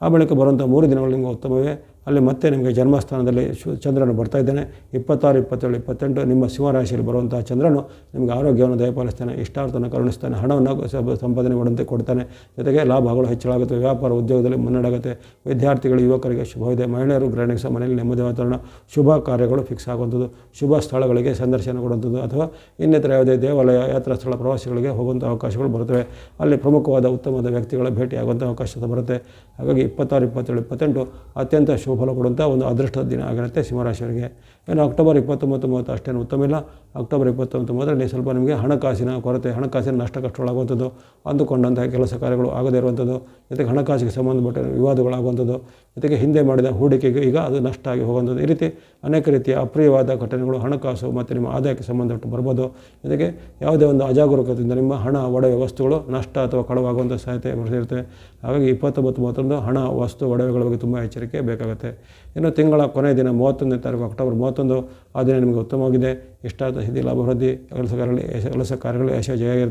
ಆ ಬಳಿಕ ಬರುವಂಥ ಮೂರು ದಿನಗಳು ನಿಮಗೆ ಉತ್ತಮವೇ. ಅಲ್ಲಿ ಮತ್ತೆ ನಿಮಗೆ ಜನ್ಮಸ್ಥಾನದಲ್ಲಿ ಚಂದ್ರನು ಬರ್ತಾ ಇದ್ದಾನೆ. ಇಪ್ಪತ್ತಾರು, ಇಪ್ಪತ್ತೇಳು, ಇಪ್ಪತ್ತೆಂಟು ನಿಮ್ಮ ಸಿಂಹರಾಶಿಯಲ್ಲಿ ಬರುವಂತಹ ಚಂದ್ರನು ನಿಮಗೆ ಆರೋಗ್ಯವನ್ನು ದಯಪಾಲಿಸ್ತಾನೆ, ಇಷ್ಟಾರ್ಥನ ಕರುಣಿಸ್ತಾನೆ, ಹಣವನ್ನು ಸಂಪಾದನೆ ಮಾಡುವಂತೆ ಕೊಡ್ತಾನೆ. ಜೊತೆಗೆ ಲಾಭಗಳು ಹೆಚ್ಚಳಾಗುತ್ತೆ, ವ್ಯಾಪಾರ ಉದ್ಯೋಗದಲ್ಲಿ ಮುನ್ನಡೆಯಾಗುತ್ತೆ ವಿದ್ಯಾರ್ಥಿಗಳು, ಯುವಕರಿಗೆ ಶುಭವಿದೆ ಮಹಿಳೆಯರು ಗೃಹಿಣಿಗೆ ಸಹ ಮನೆಯಲ್ಲಿ ನೆಮ್ಮದಿ ವಾತಾವರಣ, ಶುಭ ಕಾರ್ಯಗಳು ಫಿಕ್ಸ್ ಆಗುವಂಥದ್ದು, ಶುಭ ಸ್ಥಳಗಳಿಗೆ ಸಂದರ್ಶನ ಕೊಡುವಂಥದ್ದು ಅಥವಾ ಇನ್ನಿತರ ಯಾವುದೇ ದೇವಾಲಯ, ಯಾತ್ರಾ ಸ್ಥಳ, ಪ್ರವಾಸಿಗಳಿಗೆ ಹೋಗುವಂಥ ಅವಕಾಶಗಳು ಬರುತ್ತವೆ. ಅಲ್ಲಿ ಪ್ರಮುಖವಾದ ಉತ್ತಮವಾದ ವ್ಯಕ್ತಿಗಳ ಭೇಟಿಯಾಗುವಂಥ ಅವಕಾಶ ಬರುತ್ತೆ. ಹಾಗಾಗಿ ಇಪ್ಪತ್ತಾರು, ಇಪ್ಪತ್ತೇಳು, ಇಪ್ಪತ್ತೆಂಟು ಅತ್ಯಂತ ಶುಭ ಫಲ ಕೊಡುವಂಥ ಒಂದು ಅದೃಷ್ಟದ ದಿನ ಆಗಿರುತ್ತೆ ಸಿಂಹರಾಶಿಯವರಿಗೆ. ಇನ್ನು ಅಕ್ಟೋಬರ್ ಇಪ್ಪತ್ತೊಂಬತ್ತು, ಮೂವತ್ತು ಅಷ್ಟೇನು ಉತ್ತಮ ಇಲ್ಲ. ಅಕ್ಟೋಬರ್ ಇಪ್ಪತ್ತೊಂಬತ್ತು, ಮೂವತ್ತರಲ್ಲಿ ಸ್ವಲ್ಪ ನಿಮಗೆ ಹಣಕಾಸಿನ ಕೊರತೆ, ಹಣಕಾಸಿನ ನಷ್ಟ ಕಷ್ಟಗಳಾಗುವಂಥದ್ದು ಅಂದುಕೊಂಡಂತಹ ಕೆಲಸ ಕಾರ್ಯಗಳು ಆಗದೇ ಇರುವಂಥದ್ದು. ಜೊತೆಗೆ ಹಣಕಾಸಿಗೆ ಸಂಬಂಧಪಟ್ಟ ವಿವಾದಗಳಾಗುವಂಥದ್ದು. ಜೊತೆಗೆ ಹಿಂದೆ ಮಾಡಿದ ಹೂಡಿಕೆಗೆ ಈಗ ಅದು ನಷ್ಟ ಆಗಿ ಹೋಗುವಂಥದ್ದು. ಈ ರೀತಿ ಅನೇಕ ರೀತಿಯ ಅಪ್ರಿಯವಾದ ಘಟನೆಗಳು ಹಣಕಾಸು ಮತ್ತು ನಿಮ್ಮ ಆದಾಯಕ್ಕೆ ಸಂಬಂಧಪಟ್ಟು ಬರ್ಬೋದು. ಜೊತೆಗೆ ಯಾವುದೇ ಒಂದು ಅಜಾಗರೂಕತೆಯಿಂದ ನಿಮ್ಮ ಹಣ, ಒಡವೆ, ವಸ್ತುಗಳು ನಷ್ಟ ಅಥವಾ ಕಳವಾಗುವಂಥ ಸಾಧ್ಯತೆ ಇರುತ್ತೆ ಹಾಗಾಗಿ ಇಪ್ಪತ್ತೊಂಬತ್ತು ಮೂವತ್ತೊಂದು ಹಣ, ವಸ್ತು, ಒಡವೆಗಳ ಬಗ್ಗೆ ತುಂಬ ಎಚ್ಚರಿಕೆ ಬೇಕಾಗುತ್ತೆ. ಇನ್ನು ತಿಂಗಳ ಕೊನೆಯ ದಿನ ಮೂವತ್ತೊಂದನೇ ತಾರೀಕು, ಅಕ್ಟೋಬರ್ ಮೂವತ್ತೊಂದು, ಆ ದಿನ ನಿಮಗೆ ಉತ್ತಮವಾಗಿದೆ. ಇಷ್ಟಾದ ಹಿಂದಿ ಲಾಭವೃದ್ಧಿ ಕೆಲಸ ಕಾರ್ಯಗಳು ಕೆಲಸ ಕಾರ್ಯಗಳು ಯಶ, ಜಯ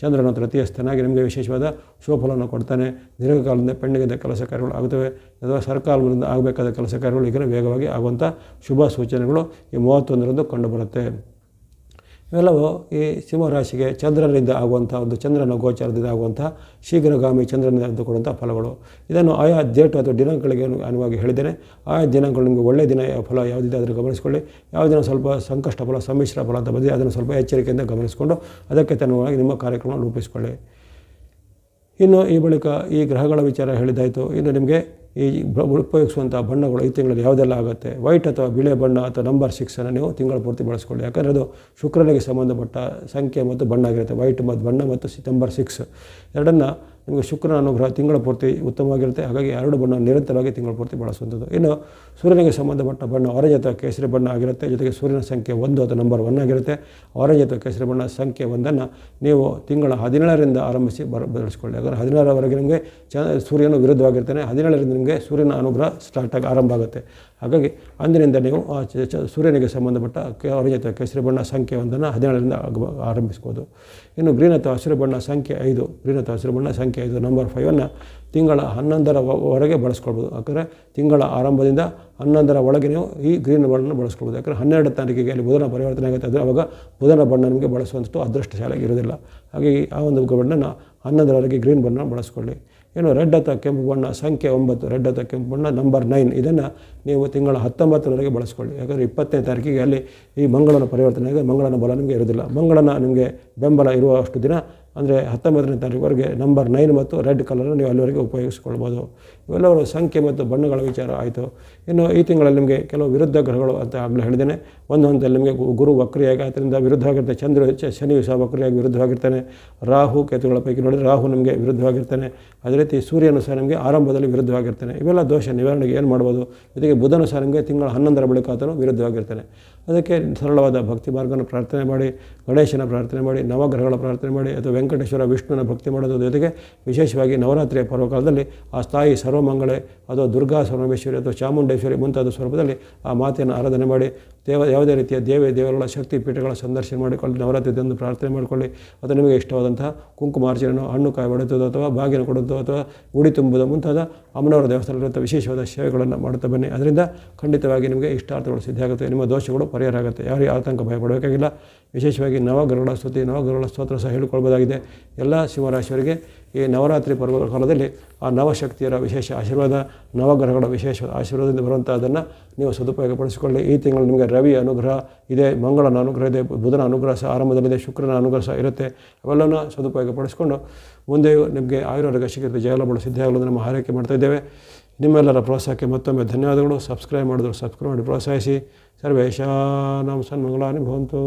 ಚಂದ್ರನ ತೃತೀಯ ಸ್ಥಾನಾಗಿ ನಿಮಗೆ ವಿಶೇಷವಾದ ಶುಭಫಲವನ್ನು ಕೊಡ್ತಾನೆ. ದೀರ್ಘಕಾಲದಿಂದ ಪೆಂಡಿಗಿದ್ದ ಕೆಲಸ ಕಾರ್ಯಗಳು ಆಗುತ್ತವೆ. ಅಥವಾ ಸರ್ಕಾರದಿಂದ ಆಗಬೇಕಾದ ಕೆಲಸ ಕಾರ್ಯಗಳು ಈಗ ವೇಗವಾಗಿ ಆಗುವಂಥ ಶುಭ ಸೂಚನೆಗಳು ಈ ಮೂವತ್ತೊಂದರಂದು ಕಂಡುಬರುತ್ತೆ ಇವೆಲ್ಲವೂ ಈ ಸಿಂಹರಾಶಿಗೆ ಚಂದ್ರನಿಂದ ಆಗುವಂಥ ಒಂದು ಚಂದ್ರನ ಗೋಚಾರದಿಂದ ಆಗುವಂಥ ಶೀಘ್ರಗಾಮಿ ಚಂದ್ರನಿಂದ ಕೊಡುವಂಥ ಫಲಗಳು. ಇದನ್ನು ಆಯಾ ಡೇಟ್ ಅಥವಾ ದಿನಾಂಕಗಳಿಗೆ ಅನು- ಅನುವಾಗಿ ಹೇಳಿದ್ದೇನೆ. ಆಯಾ ದಿನಾಂಕಗಳು ನಿಮಗೆ ಒಳ್ಳೆಯ ದಿನ ಫಲ ಯಾವುದಿದೆ ಅದನ್ನು ಗಮನಿಸಿಕೊಳ್ಳಿ. ಯಾವ ದಿನ ಸ್ವಲ್ಪ ಸಂಕಷ್ಟ ಫಲ, ಸಮ್ಮಿಶ್ರ ಫಲ ಅಂತ ಬಂದಿದೆ ಅದನ್ನು ಸ್ವಲ್ಪ ಎಚ್ಚರಿಕೆಯಿಂದ ಗಮನಿಸಿಕೊಂಡು ಅದಕ್ಕೆ ತನುವಾಗಿ ನಿಮ್ಮ ಕಾರ್ಯಕ್ರಮ ರೂಪಿಸಿಕೊಳ್ಳಿ. ಇನ್ನು ಈ ಬಳಿಕ ಈ ಗ್ರಹಗಳ ವಿಚಾರ ಹೇಳಿದ್ದಾಯಿತು. ಇನ್ನು ನಿಮಗೆ ಈ ಉಪಯೋಗಿಸುವಂಥ ಬಣ್ಣಗಳು ಈ ತಿಂಗಳಲ್ಲಿ ಯಾವುದೆಲ್ಲ ಆಗುತ್ತೆ? ವೈಟ್ ಅಥವಾ ಬಿಳೆ ಬಣ್ಣ ಅಥವಾ ನಂಬರ್ ಸಿಕ್ಸನ್ನು ನೀವು ತಿಂಗಳ ಪೂರ್ತಿ ಬಳಸ್ಕೊಳ್ಳಿ. ಯಾಕಂದರೆ ಅದು ಶುಕ್ರನಿಗೆ ಸಂಬಂಧಪಟ್ಟ ಸಂಖ್ಯೆ ಮತ್ತು ಬಣ್ಣ ಆಗಿರುತ್ತೆ. ವೈಟ್ ಮತ್ತು ಬಣ್ಣ ಮತ್ತು ನಂಬರ್ ಸಿಕ್ಸ್ ಎರಡನ್ನು ನಿಮಗೆ ಶುಕ್ರನ ಅನುಗ್ರಹ ತಿಂಗಳ ಪೂರ್ತಿ ಉತ್ತಮವಾಗಿರುತ್ತೆ. ಹಾಗಾಗಿ ಎರಡು ಬಣ್ಣ ನಿರಂತರವಾಗಿ ತಿಂಗಳ ಪೂರ್ತಿ ಬಳಸುವಂಥದ್ದು. ಇನ್ನು ಸೂರ್ಯನಿಗೆ ಸಂಬಂಧಪಟ್ಟ ಬಣ್ಣ ಆರೆಂಜ್ ಅಥವಾ ಕೇಸರಿ ಬಣ್ಣ ಆಗಿರುತ್ತೆ. ಜೊತೆಗೆ ಸೂರ್ಯನ ಸಂಖ್ಯೆ ಒಂದು ಅಥವಾ ನಂಬರ್ ಒನ್ ಆಗಿರುತ್ತೆ. ಆರೆಂಜ್ ಅಥವಾ ಕೇಸರಿ ಬಣ್ಣ ಸಂಖ್ಯೆ ಒಂದನ್ನು ನೀವು ತಿಂಗಳ ಹದಿನೇಳರಿಂದ ಆರಂಭಿಸಿ ಬರ ಬೆಳೆಸ್ಕೊಳ್ಳಿ ಯಾಕಂದರೆ ಹದಿನಾರವರೆಗೆ ನಿಮಗೆ ಚ, ಸೂರ್ಯನು ವಿರುದ್ಧವಾಗಿರ್ತಾನೆ. ಹದಿನೇಳರಿಂದ ನಿಮಗೆ ಸೂರ್ಯನ ಅನುಗ್ರಹ ಸ್ಟಾರ್ಟಾಗಿ ಆರಂಭ ಆಗುತ್ತೆ. ಹಾಗಾಗಿ ಅಂದಿನಿಂದ ನೀವು ಸೂರ್ಯನಿಗೆ ಸಂಬಂಧಪಟ್ಟ ಅವರ ಜೊತೆ ಕೇಸರಿ ಬಣ್ಣ ಸಂಖ್ಯೆ ಒಂದನ್ನು ಹದಿನೇಳರಿಂದ ಆರಂಭಿಸ್ಬೋದು. ಇನ್ನು ಗ್ರೀನ್ ಅಥವಾ ಹಸಿರು ಬಣ್ಣ ಸಂಖ್ಯೆ ಐದು, ಗ್ರೀನ್ ಅಥವಾ ಹಸಿರು ಬಣ್ಣ ಸಂಖ್ಯೆ ಐದು ನಂಬರ್ ಫೈವನ್ನು ತಿಂಗಳ ಹನ್ನೊಂದರ ವರೆಗೆ ಬಳಸ್ಕೊಳ್ಬೋದು. ಯಾಕಂದರೆ ತಿಂಗಳ ಆರಂಭದಿಂದ ಹನ್ನೊಂದರ ಒಳಗೆ ನೀವು ಈ ಗ್ರೀನ್ ಬಣ್ಣ ಬಳಸ್ಕೊಳ್ಬೋದು. ಯಾಕಂದರೆ ಹನ್ನೆರಡು ತಾರೀಕಿಗೆ ಅಲ್ಲಿ ಬುಧನ ಪರಿವರ್ತನೆ ಆಗುತ್ತೆ. ಅದು ಅವಾಗ ಬುಧನ ಬಣ್ಣ ನಿಮಗೆ ಬಳಸುವಂಥದ್ದು ಶಾಲೆಗೆ ಇರೋದಿಲ್ಲ ಹಾಗಾಗಿ ಆ ಒಂದು ಬಣ್ಣನ ಹನ್ನೊಂದರವರೆಗೆ ಗ್ರೀನ್ ಬಣ್ಣ ಬಳಸ್ಕೊಳ್ಳಿ. ಇನ್ನು ರೆಡ್ ಅಥವಾ ಕೆಂಪು ಬಣ್ಣ, ಸಂಖ್ಯೆ ಒಂಬತ್ತು, ರೆಡ್ ಅಥವಾ ಕೆಂಪು ಬಣ್ಣ ನಂಬರ್ ನೈನ್ ಇದನ್ನು ನೀವು ತಿಂಗಳ ಹತ್ತೊಂಬತ್ತರವರೆಗೆ ಬಳಸ್ಕೊಳ್ಳಿ. ಯಾಕಂದರೆ ಇಪ್ಪತ್ತನೇ ತಾರೀಕಿಗೆ ಅಲ್ಲಿ ಈ ಮಂಗಳನ ಪರಿವರ್ತನೆ ಆಗಿ ಮಂಗಳನ ಬಲ ನಿಮಗೆ ಇರೋದಿಲ್ಲ ಮಂಗಳನ ನಿಮಗೆ ಬೆಂಬಲ ಇರುವಷ್ಟು ದಿನ, ಅಂದರೆ ಹತ್ತೊಂಬತ್ತನೇ ತಾರೀಕುವರೆಗೆ ನಂಬರ್ ನೈನ್ ಮತ್ತು ರೆಡ್ ಕಲರನ್ನು ನೀವು ಅಲ್ಲಿವರೆಗೆ ಉಪಯೋಗಿಸ್ಕೊಳ್ಬೋದು. ಇವೆಲ್ಲವರ ಸಂಖ್ಯೆ ಮತ್ತು ಬಣ್ಣಗಳ ವಿಚಾರ ಆಯಿತು. ಇನ್ನು ಈ ತಿಂಗಳಲ್ಲಿ ನಿಮಗೆ ಕೆಲವು ವಿರುದ್ಧ ಗ್ರಹಗಳು ಅಂತ ಆಗಲೇ ಹೇಳಿದ್ದೇನೆ. ಒಂದು ಹಂತದಲ್ಲಿ ನಿಮಗೆ ಗುರು ವಕ್ರಿಯಾಗಿ ಅದರಿಂದ ವಿರುದ್ಧವಾಗಿರ್ತಾನೆ ಚಂದ್ರ ಶನಿ ಶನಿಯು ಸಹ ವಕ್ರಿಯಾಗಿ ವಿರುದ್ಧವಾಗಿರ್ತಾನೆ. ರಾಹು ಕೇತುಗಳ ಪೈಕಿ ನೋಡಿದರೆ ರಾಹು ನಿಮಗೆ ವಿರುದ್ಧವಾಗಿರ್ತಾನೆ. ಅದೇ ರೀತಿ ಸೂರ್ಯನು ಸಹ ನಿಮಗೆ ಆರಂಭದಲ್ಲಿ ವಿರುದ್ಧವಾಗಿರ್ತಾನೆ. ಇವೆಲ್ಲ ದೋಷ ನಿವಾರಣೆಗೆ ಏನು ಮಾಡ್ಬೋದು? ಜೊತೆಗೆ ಬುಧನು ಸಹ ನಿಮಗೆ ತಿಂಗಳ ಹನ್ನೊಂದರ ಬಳಿಕ ಆತನು ವಿರುದ್ಧವಾಗಿರ್ತಾನೆ. ಅದಕ್ಕೆ ಸರಳವಾದ ಭಕ್ತಿ ಮಾರ್ಗನ ಪ್ರಾರ್ಥನೆ ಮಾಡಿ, ಗಣೇಶನ ಪ್ರಾರ್ಥನೆ ಮಾಡಿ, ನವಗ್ರಹಗಳ ಪ್ರಾರ್ಥನೆ ಮಾಡಿ, ಅಥವಾ ವೆಂಕಟೇಶ್ವರ ವಿಷ್ಣುವಿನ ಭಕ್ತಿ ಮಾಡೋದ್ರ ಜೊತೆಗೆ ವಿಶೇಷವಾಗಿ ನವರಾತ್ರಿಯ ಪರ್ವಕಾಲದಲ್ಲಿ ಆ ಸ್ಥಾಯಿ ಸರ್ವಮಂಗಳೆ ಅಥವಾ ದುರ್ಗಾ ಸರ್ವಮೇಶ್ವರಿ ಅಥವಾ ಚಾಮುಂಡೇಶ್ವರಿ ಮುಂತಾದ ಸ್ವರೂಪದಲ್ಲಿ ಆ ಮಾತೆಯನ್ನು ಆರಾಧನೆ ಮಾಡಿ, ದೇವ, ಯಾವುದೇ ರೀತಿಯ ದೇವ, ದೇವರುಗಳ ಶಕ್ತಿ ಪೀಠಗಳ ಸಂದರ್ಶನ ಮಾಡಿಕೊಳ್ಳಿ, ನವರಾತ್ರಿ ದಿನ ಪ್ರಾರ್ಥನೆ ಮಾಡಿಕೊಳ್ಳಿ. ಅಥವಾ ನಿಮಗೆ ಇಷ್ಟವಾದಂತಹ ಕುಂಕುಮಾರ್ಚನೆಯನ್ನು ಹಣ್ಣು ಕಾಯಿ ಅಥವಾ ಬಾಗಿನ ಕೊಡೋದು ಅಥವಾ ಉಡಿ ತುಂಬುವುದು ಮುಂತಾದ ಅಮ್ಮನವರ ದೇವಸ್ಥಾನಗಳಿರುವಂಥ ವಿಶೇಷವಾದ ಸೇವೆಗಳನ್ನು ಮಾಡುತ್ತಾ ಬನ್ನಿ. ಅದರಿಂದ ಖಂಡಿತವಾಗಿ ನಿಮಗೆ ಇಷ್ಟಾರ್ಥಗಳು ಸಿದ್ಧಿಯಾಗುತ್ತೆ. ನಿಮ್ಮ ದೋಷಗಳು ಪರಿಹಾರ ಆಗುತ್ತೆ ಯಾರಿಗೆ ಆತಂಕ ಭಯಪಡಬೇಕಾಗಿಲ್ಲ. ವಿಶೇಷವಾಗಿ ನವಗ್ರಹಗಳ ಸ್ತುತಿ, ನವಗ್ರಹಗಳ ಸ್ತೋತ್ರ ಸಹ ಹೇಳಿಕೊಳ್ಬೋದಾಗಿದೆ. ಎಲ್ಲ ಶಿವರಾಶಿಯವರಿಗೆ ಈ ನವರಾತ್ರಿ ಪರ್ವ ಕಾಲದಲ್ಲಿ ಆ ನವಶಕ್ತಿಯರ ವಿಶೇಷ ಆಶೀರ್ವಾದ, ನವಗ್ರಹಗಳ ವಿಶೇಷ ಆಶೀರ್ವಾದದಿಂದ ಬರುವಂಥದ್ದನ್ನು ನೀವು ಸದುಪಯೋಗಪಡಿಸಿಕೊಳ್ಳಿ. ಈ ತಿಂಗಳು ನಿಮಗೆ ರವಿ ಅನುಗ್ರಹ ಇದೆ, ಮಂಗಳನ ಅನುಗ್ರಹ ಇದೆ, ಬುಧನ ಅನುಗ್ರಹ ಸಹ ಆರಂಭದಲ್ಲಿದೆ, ಶುಕ್ರನ ಅನುಗ್ರಹ ಸಹ ಇರುತ್ತೆ. ಅವೆಲ್ಲನ ಸದುಪಯೋಗಪಡಿಸಿಕೊಂಡು ಮುಂದೆಯೂ ನಿಮಗೆ ಆಯುರ್ವೇದ ಶೀಘ್ರತೆ ಸಿದ್ಧ ಸಿದ್ಧಿಯಾಗಲು ನಮ್ಮ ಹಾರೈಕೆ ಮಾಡ್ತಾ ಇದ್ದೇವೆ. ನಿಮ್ಮೆಲ್ಲರ ಪ್ರೋತ್ಸಾಹಕ್ಕೆ ಮತ್ತೊಮ್ಮೆ ಧನ್ಯವಾದಗಳು. ಸಬ್ಸ್ಕ್ರೈಬ್ ಮಾಡಿದ್ರು ಸಬ್ಸ್ಕ್ರೈಬ್ ಮಾಡಿ ಪ್ರೋತ್ಸಾಹಿಸಿ. ಸರ್ವೇಶಾನಾಂ ಸನ್ಮಂಗಳಾನಿ ಭವಂತು.